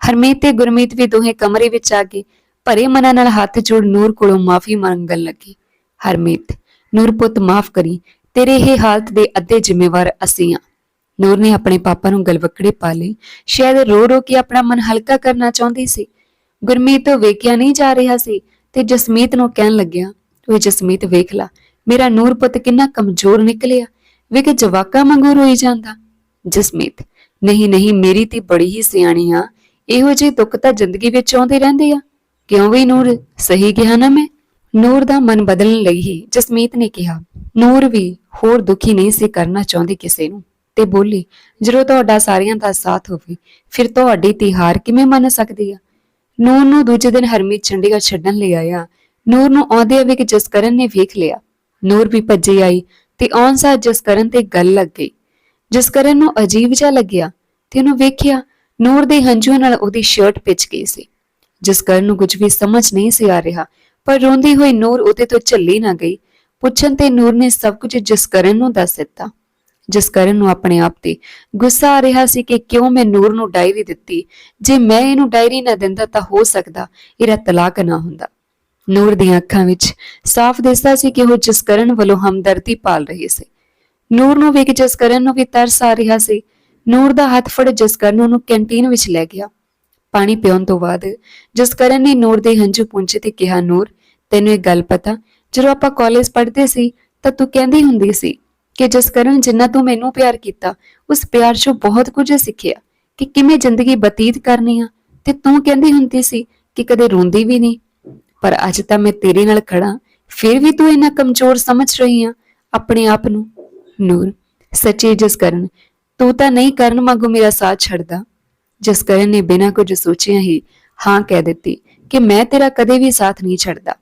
ਹਰਮੀਤ ਤੇ ਗੁਰਮੀਤ ਵੀ ਦੋਹੇ ਕਮਰੇ ਵਿੱਚ ਆ ਕੇ ਭਰੇ ਮਨਾਂ ਨਾਲ ਹੱਥ ਜੋੜ ਨੂਰ ਕੋਲੋਂ ਮਾਫੀ ਮੰਗਣ ਲੱਗੀ। ਹਰਮੀਤ, ਨੂਰ ਪੁੱਤ ਮਾਫ ਕਰੀ। ਤੇਰੇ ਇਹ ਹਾਲਤ ਦੇ ਅੱਧੇ ਜ਼ਿੰਮੇਵਾਰ ਅਸੀਂ ਆ। ਨੂਰ ਨੇ ਆਪਣੇ ਪਾਪਾ ਨੂੰ ਗਲਵਕੜੇ ਪਾ ਲਈ ਸ਼ਾਇਦ ਰੋ ਰੋ ਕੇ ਆਪਣਾ ਮਨ ਹਲਕਾ ਕਰਨਾ ਚਾਹੁੰਦੀ ਸੀ। ਗੁਰਮੀਤ ਤੋਂ ਵੇਖਿਆ ਨਹੀਂ ਜਾ ਰਿਹਾ ਸੀ। ਤੇ ਜਸਮੀਤ ਨੂੰ ਕਹਿਣ ਲੱਗਿਆ ਓਏ ਜਸਮੀਤ ਵੇਖ ਲਾ, ਮੇਰਾ ਨੂਰ ਪੁੱਤ ਕਿੰਨਾ ਕਮਜ਼ੋਰ ਨਿਕਲਿਆ ਵੇਖ ਜਵਾਕਾ ਵਾਂਗੂ ਰੋਈ ਜਾਂਦਾ। ਜਸਮੀਤ, ਨਹੀਂ ਨਹੀਂ, ਮੇਰੀ ਤੇ ਬੜੀ ਹੀ ਸਿਆਣੀ ਆ, ਇਹੋ ਜਿਹੇ ਦੁੱਖ ਤਾਂ ਜ਼ਿੰਦਗੀ ਵਿੱਚ ਆਉਂਦੇ ਰਹਿੰਦੇ ਆ। ਕਿਉਂ ਵੀ ਨੂਰ, ਸਹੀ ਕਿਹਾ ਨਾ ਮੈਂ? ਨੂਰ ਦਾ ਮਨ ਬਦਲਣ ਲਈ ਹੀ ਜਸਮੀਤ ਨੇ ਕਿਹਾ, ਨੂਰ ਵੀ ਹੋਰ ਦੁਖੀ ਨਹੀਂ ਸੀ ਕਰਨਾ ਚਾਹੁੰਦੀ ਕਿਸੇ ਨੂੰ ਤੇ ਬੋਲੀ, ਜਦੋਂ ਤੁਹਾਡਾ ਸਾਰਿਆਂ ਦਾ ਸਾਥ ਹੋਵੇ, ਫਿਰ ਤੁਹਾਡੀ ਤਿਹਾਰ ਕਿਵੇਂ ਮੰਨ ਸਕਦੀ ਆ? ਨੂਰ ਨੂੰ ਦੂਜੇ ਦਿਨ ਹਰਮੀਤ ਚੰਡੀਗੜ੍ਹ ਛੱਡਣ ਲਈ ਆਇਆ। ਨੂਰ ਨੂੰ ਆਉਂਦੇ ਹੋਏ ਕਿ ਜਸਕਰਨ ਨੇ ਵੇਖ ਲਿਆ। ਨੂਰ ਵੀ ਭੱਜੀ ਆਈ ਤੇ ਆਉਣ ਸਾਰ ਜਸਕਰਨ ਤੇ ਗੱਲ ਲੱਗ ਗਈ। ਜਸਕਰਨ ਨੂੰ ਅਜੀਬ ਜਿਹਾ ਲੱਗਿਆ ਤੇ ਉਹਨੂੰ ਵੇਖਿਆ ਨੂਰ ਦੇ ਹੰਝੂਆਂ ਨਾਲ ਉਹਦੀ ਸ਼ਰਟ ਪਿੱਛ ਗਈ ਸੀ। ਜਸਕਰਨ ਨੂੰ ਕੁਝ ਵੀ ਸਮਝ ਨਹੀਂ ਸੀ ਆ ਰਿਹਾ, ਪਰ ਰੋਂਦੀ ਹੋਈ ਨੂਰ ਉਹਦੇ ਤੋਂ ਝੱਲੀ ਨਾ ਗਈ। ਪੁੱਛਣ ਤੇ ਨੂਰ ਨੇ ਸਭ ਕੁਝ ਜਸਕਰਨ ਨੂੰ ਦੱਸ ਦਿੱਤਾ। ਜਸਕਰਨ ਨੂੰ ਆਪਣੇ ਆਪ ਤੇ ਗੁੱਸਾ ਆ ਰਿਹਾ ਸੀ ਕਿ ਕਿਉਂ ਮੈਂ ਨੂਰ ਨੂੰ ਡਾਇਰੀ ਦਿੱਤੀ। ਜੇ ਮੈਂ ਇਹਨੂੰ ਡਾਇਰੀ ਨਾ ਦਿੰਦਾ ਤਾਂ ਹੋ ਸਕਦਾ ਇਹਦਾ ਤਲਾਕ ਨਾ ਹੁੰਦਾ। ਨੂਰ ਦੀਆਂ ਅੱਖਾਂ ਵਿੱਚ ਸਾਫ਼ ਦਿਸਦਾ ਸੀ ਕਿ ਉਹ ਜਸਕਰਨ ਵੱਲੋਂ ਹਮਦਰਦੀ ਪਾਲ ਰਹੀ ਸੀ। ਨੂਰ ਨੂੰ ਵੇਖ ਜਸਕਰਨ ਨੂੰ ਵੀ ਤਰਸ ਆ ਰਿਹਾ ਸੀ। ਨੂਰ ਦਾ ਹੱਥ ਫੜ ਜਸਕਰਨ ਨੂੰ ਕੈਂਟੀਨ ਵਿੱਚ ਲੈ ਗਿਆ। ਪਾਣੀ ਪੀਉਣ ਤੋਂ ਬਾਅਦ ਜਸਕਰਨ ਨੇ ਨੂਰ ਦੇ ਹੰਝੂ ਪੂੰਝੇ ਤੇ ਕਿਹਾ, ਨੂਰ, ਤੈਨੂੰ ਇਹ ਗੱਲ ਪਤਾ, ਜਦੋਂ ਆਪਾਂ ਕਾਲਜ ਪੜ੍ਹਦੇ ਸੀ ਤਾਂ ਤੂੰ ਕਹਿੰਦੀ ਹੁੰਦੀ ਸੀ ਕਿ ਜਸਕਰਨ ਜਿੰਨਾ ਤੂੰ ਮੈਨੂੰ ਪਿਆਰ ਕੀਤਾ, ਉਸ ਪਿਆਰ 'ਚੋਂ ਬਹੁਤ ਕੁਝ ਸਿੱਖਿਆ, ਕਿ ਕਿਵੇਂ ਜ਼ਿੰਦਗੀ ਬਤੀਤ ਕਰਨੀ ਆ। ਤੇ ਤੂੰ ਕਹਿੰਦੀ ਹੁੰਦੀ ਸੀ ਕਿ ਕਦੇ ਰੋਂਦੀ ਵੀ ਨਹੀਂ। ਪਰ ਅੱਜ ਤਾਂ ਮੈਂ ਤੇਰੇ ਨਾਲ ਖੜਾ ਫਿਰ ਵੀ ਤੂੰ ਇੰਨਾ ਕਮਜ਼ੋਰ ਸਮਝ ਰਹੀ ਆ, ਆਪਣੇ ਆਪ ਨੂੰ। ਨੂਰ, ਸੱਚੇ ਜਸਕਰਨ ਤੂੰ ਤਾਂ ਨਹੀਂ ਕਰਨ ਮੰਗੋ ਮੇਰਾ ਸਾਥ ਛੱਡਦਾ। ਜਸਕਰਨ ਨੇ ਬਿਨਾਂ ਕੁਝ ਸੋਚਿਆ ਹੀ ਹਾਂ ਕਹਿ ਦਿੱਤੀ ਕਿ ਮੈਂ ਤੇਰਾ ਕਦੇ ਵੀ ਸਾਥ ਨਹੀਂ ਛੱਡਦਾ।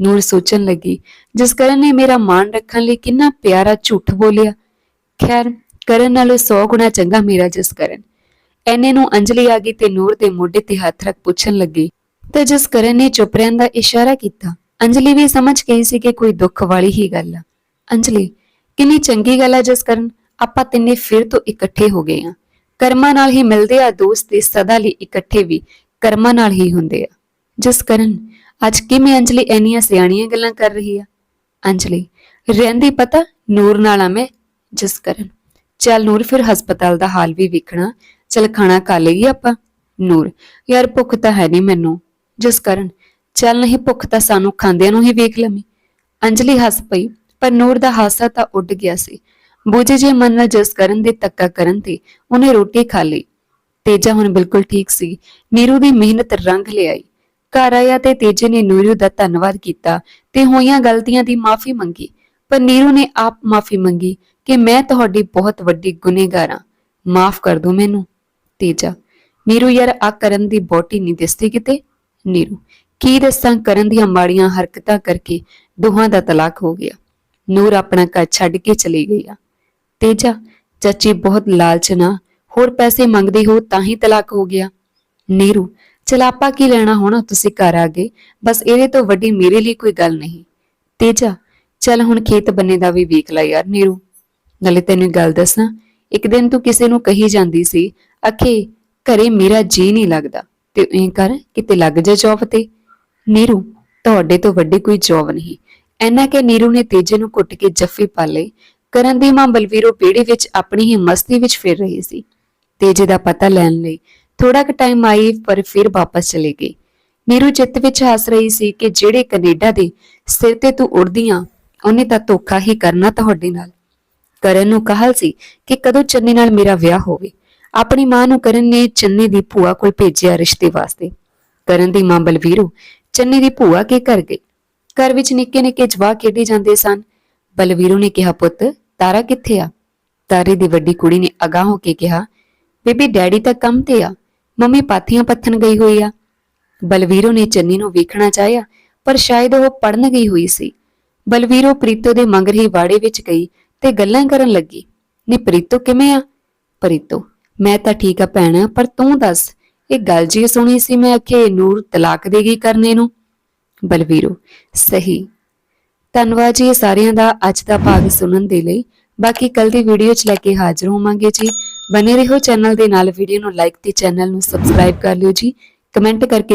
ਨੂਰ ਸੋਚਣ ਲੱਗੀ, ਜਿਸ ਕਰਨ ਨੇ ਮੇਰਾ ਮਾਣ ਰੱਖਣ ਲਈ ਕਿੰਨਾ ਪਿਆਰਾ ਝੂਠ ਬੋਲਿਆ। ਖੈਰ, ਕਰਨ ਨਾਲੋਂ 100 ਗੁਣਾ ਚੰਗਾ ਮੇਰਾ ਜਸਕਰਨ ਐਨੇ ਨੂੰ ਅੰਜਲੀ ਆ ਗਈ ਤੇ ਨੂਰ ਦੇ ਮੋਢੇ ਤੇ ਹੱਥ ਰੱਖ ਪੁੱਛਣ ਲੱਗੀ, ਤੇ ਜਸਕਰਨ ਨੇ ਚੁੱਪ ਰਹਿਣ ਦਾ ਇਸ਼ਾਰਾ ਕੀਤਾ? ਅੰਜਲੀ ਵੀ ਸਮਝ ਗਈ ਸੀ ਕਿ ਕੋਈ ਦੁੱਖ ਵਾਲੀ ਹੀ ਗੱਲ ਆ। ਅੰਜਲੀ, ਕਿੰਨੀ ਚੰਗੀ ਗੱਲ ਆ ਜਿਸ ਕਰਨ। ਆਪਾਂ ਤਿੰਨੇ ਫਿਰ ਤੋਂ ਇਕੱਠੇ ਹੋ ਗਏ ਆ। ਕਰਮਾਂ ਨਾਲ ਹੀ ਮਿਲਦੇ ਆ ਦੋਸਤ ਤੇ ਸਦਾ ਲਈ ਇਕੱਠੇ ਵੀ ਕਰਮਾਂ ਨਾਲ ਹੀ ਹੁੰਦੇ ਆ। ਜਿਸ ਕਰਨ ਅੱਜ ਕਿਵੇਂ ਅੰਜਲੀ ਇੰਨੀਆਂ ਸਿਆਣੀਆਂ ਗੱਲਾਂ ਕਰ ਰਹੀ ਆ? ਅੰਜਲੀ, ਰਹਿੰਦੀ ਪਤਾ ਨੂਰ ਨਾਲ ਆ ਮੈਂ ਜਸਕਰਨ ਚੱਲ ਨੂਰ, ਫਿਰ ਹਸਪਤਾਲ ਦਾ ਹਾਲ ਵੀ ਵੇਖਣਾ। ਚੱਲ ਖਾਣਾ ਖਾ ਲਈਏ ਆਪਾਂ। ਨੂਰ, ਯਾਰ ਭੁੱਖ ਤਾਂ ਹੈ ਨਹੀਂ ਮੈਨੂੰ। ਜਸਕਰਨ ਚੱਲ ਨਹੀਂ ਭੁੱਖ ਤਾਂ ਸਾਨੂੰ ਖਾਂਦਿਆਂ ਨੂੰ ਹੀ ਵੇਖ ਲਵੀਂ। ਅੰਜਲੀ ਹੱਸ ਪਈ, ਪਰ ਨੂਰ ਦਾ ਹਾਸਾ ਤਾਂ ਉੱਡ ਗਿਆ ਸੀ। ਬੂਝੇ ਜੇ ਮਨ ਨਾਲ ਜਸ ਕਰਨ ਦੇ ਤੱਕਾ ਕਰਨ ਤੇ ਉਹਨੇ ਰੋਟੀ ਖਾ ਲਈ। ਤੇਜਾ ਹੁਣ ਬਿਲਕੁਲ ਠੀਕ ਸੀ। ਨੀਰੂ ਦੀ ਮਿਹਨਤ ਰੰਗ ਲਿਆਈ। ਘਰ ਆਇਆ ਤੇ ਤੇਜੇ ਨੇ ਨੀਰੂ ਦਾ ਧੰਨਵਾਦ ਕੀਤਾ ਤੇ ਹੋਈਆਂ ਗਲਤੀਆਂ ਦੀ ਮਾਫੀ ਮੰਗੀ। ਪਰ ਨੀਰੂ ਨੇ ਆਪ ਮਾਫੀ ਮੰਗੀ ਕਿ ਮੈਂ ਤੁਹਾਡੀ ਬਹੁਤ ਵੱਡੀ ਗੁਨੇਗਾਰ ਹਾਂ। ਮਾਫ ਕਰ ਦਿਓ ਮੈਨੂੰ, ਤੇਜਾ। ਨੀਰੂ ਯਾਰ, ਆ ਕਰਨ ਦੀ ਬੋਟੀ ਨਹੀਂ ਦਿਸਦੀ ਕਿਤੇ? ਨੀਰੂ, ਕੀ ਦੱਸਾਂ? ਕਰਨ ਦੀਆਂ ਮਾੜੀਆਂ ਹਰਕਤਾਂ ਕਰਕੇ ਦੋਹਾਂ ਦਾ ਤਲਾਕ ਹੋ ਗਿਆ। ਨੂਰ ਆਪਣਾ ਘਰ ਛੱਡ ਕੇ ਚਲੀ ਗਈ ਆ। ਤੇਜਾ, ਚਾਚੀ ਬਹੁਤ ਲਾਲਚਨਾ ਹੋਰ ਪੈਸੇ ਮੰਗਦੀ ਹੋ ਤਾਂ ਹੀ ਤਲਾਕ ਹੋ ਗਿਆ। ਨੀਰੂ ਚਲ ਆਪਾਂ ਕੀ ਲੈਣਾ ਹੋਣਾ? ਤੁਸੀਂ ਘਰ ਆ ਗਏ। ਬਸ ਇਹਦੇ ਤੋਂ ਵੱਡੀ ਮੇਰੇ ਲਈ ਕੋਈ ਗੱਲ ਨਹੀਂ। ਤੇਜਾ, ਚਲ ਹੁਣ ਖੇਤ ਬੰਨੇ ਦਾ ਵੀ ਵੇਖ ਲੈ ਯਾਰ ਨੀਰੂ। ਨਾਲੇ ਤੈਨੂੰ ਗੱਲ ਦੱਸਾਂ, ਇੱਕ ਦਿਨ ਤੂੰ ਕਿਸੇ ਨੂੰ ਕਹੀ ਜਾਂਦੀ ਸੀ, ਅਖੇ, ਘਰੇ ਮੇਰਾ ਜੀ ਨਹੀਂ ਲੱਗਦਾ। ਤੇ ਇਹ ਕਰ, ਕਿਤੇ ਲੱਗ ਜਾ ਜੌਬ ਤੇ। ਨੀਰੂ, ਤੁਹਾਡੇ ਤੋਂ ਵੱਡੀ ਕੋਈ ਜੌਬ ਨਹੀਂ। ਐਨਾ ਕਿ ਨੀਰੂ ਨੇ ਤੇਜੇ ਨੂੰ ਕੁੱਟ ਕੇ ਜੱਫੀ ਪਾ ਲਈ ਕਰਨ ਦੀ ਮਾਂ ਬਲਵੀਰੋ ਪੀੜੀ ਵਿੱਚ ਆਪਣੀ ਹੀ ਮਸਤੀ ਵਿੱਚ ਫਿਰ ਰਹੀ ਸੀ। ਤੇਜੇ ਦਾ ਪਤਾ ਲੈਣ ਲਈ ਥੋੜਾ ਕੁ ਟਾਈਮ ਆਈ, ਪਰ ਫਿਰ ਵਾਪਸ ਚਲੇ ਗਈ। ਨੀਰੂ ਚਿੱਤ ਵਿੱਚ ਹੱਸ ਰਹੀ ਸੀ ਕਿ ਜਿਹੜੇ ਕੈਨੇਡਾ ਦੇ ਸਿਰ ਤੇ ਤੂੰ ਉੜਦੀਆਂ ਉਹਨੇ ਤਾਂ ਧੋਖਾ ਹੀ ਕਰਨਾ ਤੁਹਾਡੇ ਨਾਲ। ਕਰਨ ਨੂੰ ਕਹਲ ਸੀ ਕਿ ਕਦੋਂ ਚੰਨੀ ਨਾਲ ਮੇਰਾ ਵਿਆਹ ਹੋਵੇ। ਆਪਣੀ ਮਾਂ ਨੂੰ ਕਰਨ ਨੇ ਚੰਨੀ ਦੀ ਭੂਆ ਕੋਲ ਭੇਜਿਆ ਰਿਸ਼ਤੇ ਵਾਸਤੇ। ਕਰਨ ਦੀ ਮਾਂ ਬਲਵੀਰੂ ਚੰਨੀ ਦੀ ਭੂਆ ਕੇ ਘਰ ਗਈ। ਘਰ ਵਿੱਚ ਨਿੱਕੇ ਨਿੱਕੇ ਜਵਾਕ ਖੇਡੇ ਜਾਂਦੇ ਸਨ। ਬਲਵੀਰੂ ਨੇ ਕਿਹਾ, ਪੁੱਤ, ਤਾਰਾ ਕਿੱਥੇ ਆ? ਤਾਰੇ ਦੀ ਵੱਡੀ ਕੁੜੀ ਨੇ ਅਗਾਹ ਹੋ ਕੇ ਕਿਹਾ, ਬੇਬੀ, ਡੈਡੀ ਤਾਂ ਕੰਮ ਤੇ ਆ। ਮੰਮੀ ਪਾਥੀਆਂ ਪੱਥਣ ਗਈ ਹੋਈ ਆ। ਬਲਵੀਰੋ ਨੇ ਚੰਨੀ ਨੂੰ ਵੇਖਣਾ ਚਾਹਿਆ, ਪਰ ਸ਼ਾਇਦ ਉਹ ਪੜਨ ਗਈ ਹੋਈ ਸੀ। ਬਲਵੀਰੋ ਪ੍ਰੀਤੋ ਦੇ ਮੰਗ ਰਹੀ ਬਾੜੇ ਵਿੱਚ ਗਈ ਤੇ ਗੱਲਾਂ ਕਰਨ ਲੱਗੀ, ਨੀ ਪ੍ਰੀਤੋ ਕਿਵੇਂ ਆ? ਪ੍ਰੀਤੋ, ਮੈਂ ਤਾਂ ਠੀਕ ਆ ਭੈਣ, ਪਰ ਤੂੰ ਦੱਸ, ਇਹ ਗੱਲ ਜੀ ਸੁਣੀ ਸੀ ਮੈਂ ਆਖੇ ਨੂਰ ਤਲਾਕ ਦੇਗੀ ਕਰਨੇ ਨੂੰ? ਬਲਵੀਰੋ, ਸਹੀ। ਧੰਨਵਾਦ ਜੀ ਇਹ ਸਾਰਿਆਂ ਦਾ ਅੱਜ ਦਾ ਭਾਗ ਸੁਣਨ ਦੇ ਲਈ। ਬਾਕੀ ਕੱਲ ਦੀ ਵੀਡੀਓ ਚ ਲੈ ਕੇ ਹਾਜ਼ਰ ਹੋਵਾਂਗੇ ਜੀ। ਬਨੇ ਰਹੋ ਚੈਨਲ ਦੇ ਨਾਲ ਵੀਡੀਓ ਨੂੰ ਲਾਈਕ ਤੇ ਚੈਨਲ ਨੂੰ ਸਬਸਕ੍ਰਾਈਬ ਕਰ ਲਿਓ ਜੀ। ਕਮੈਂਟ ਕਰਕੇ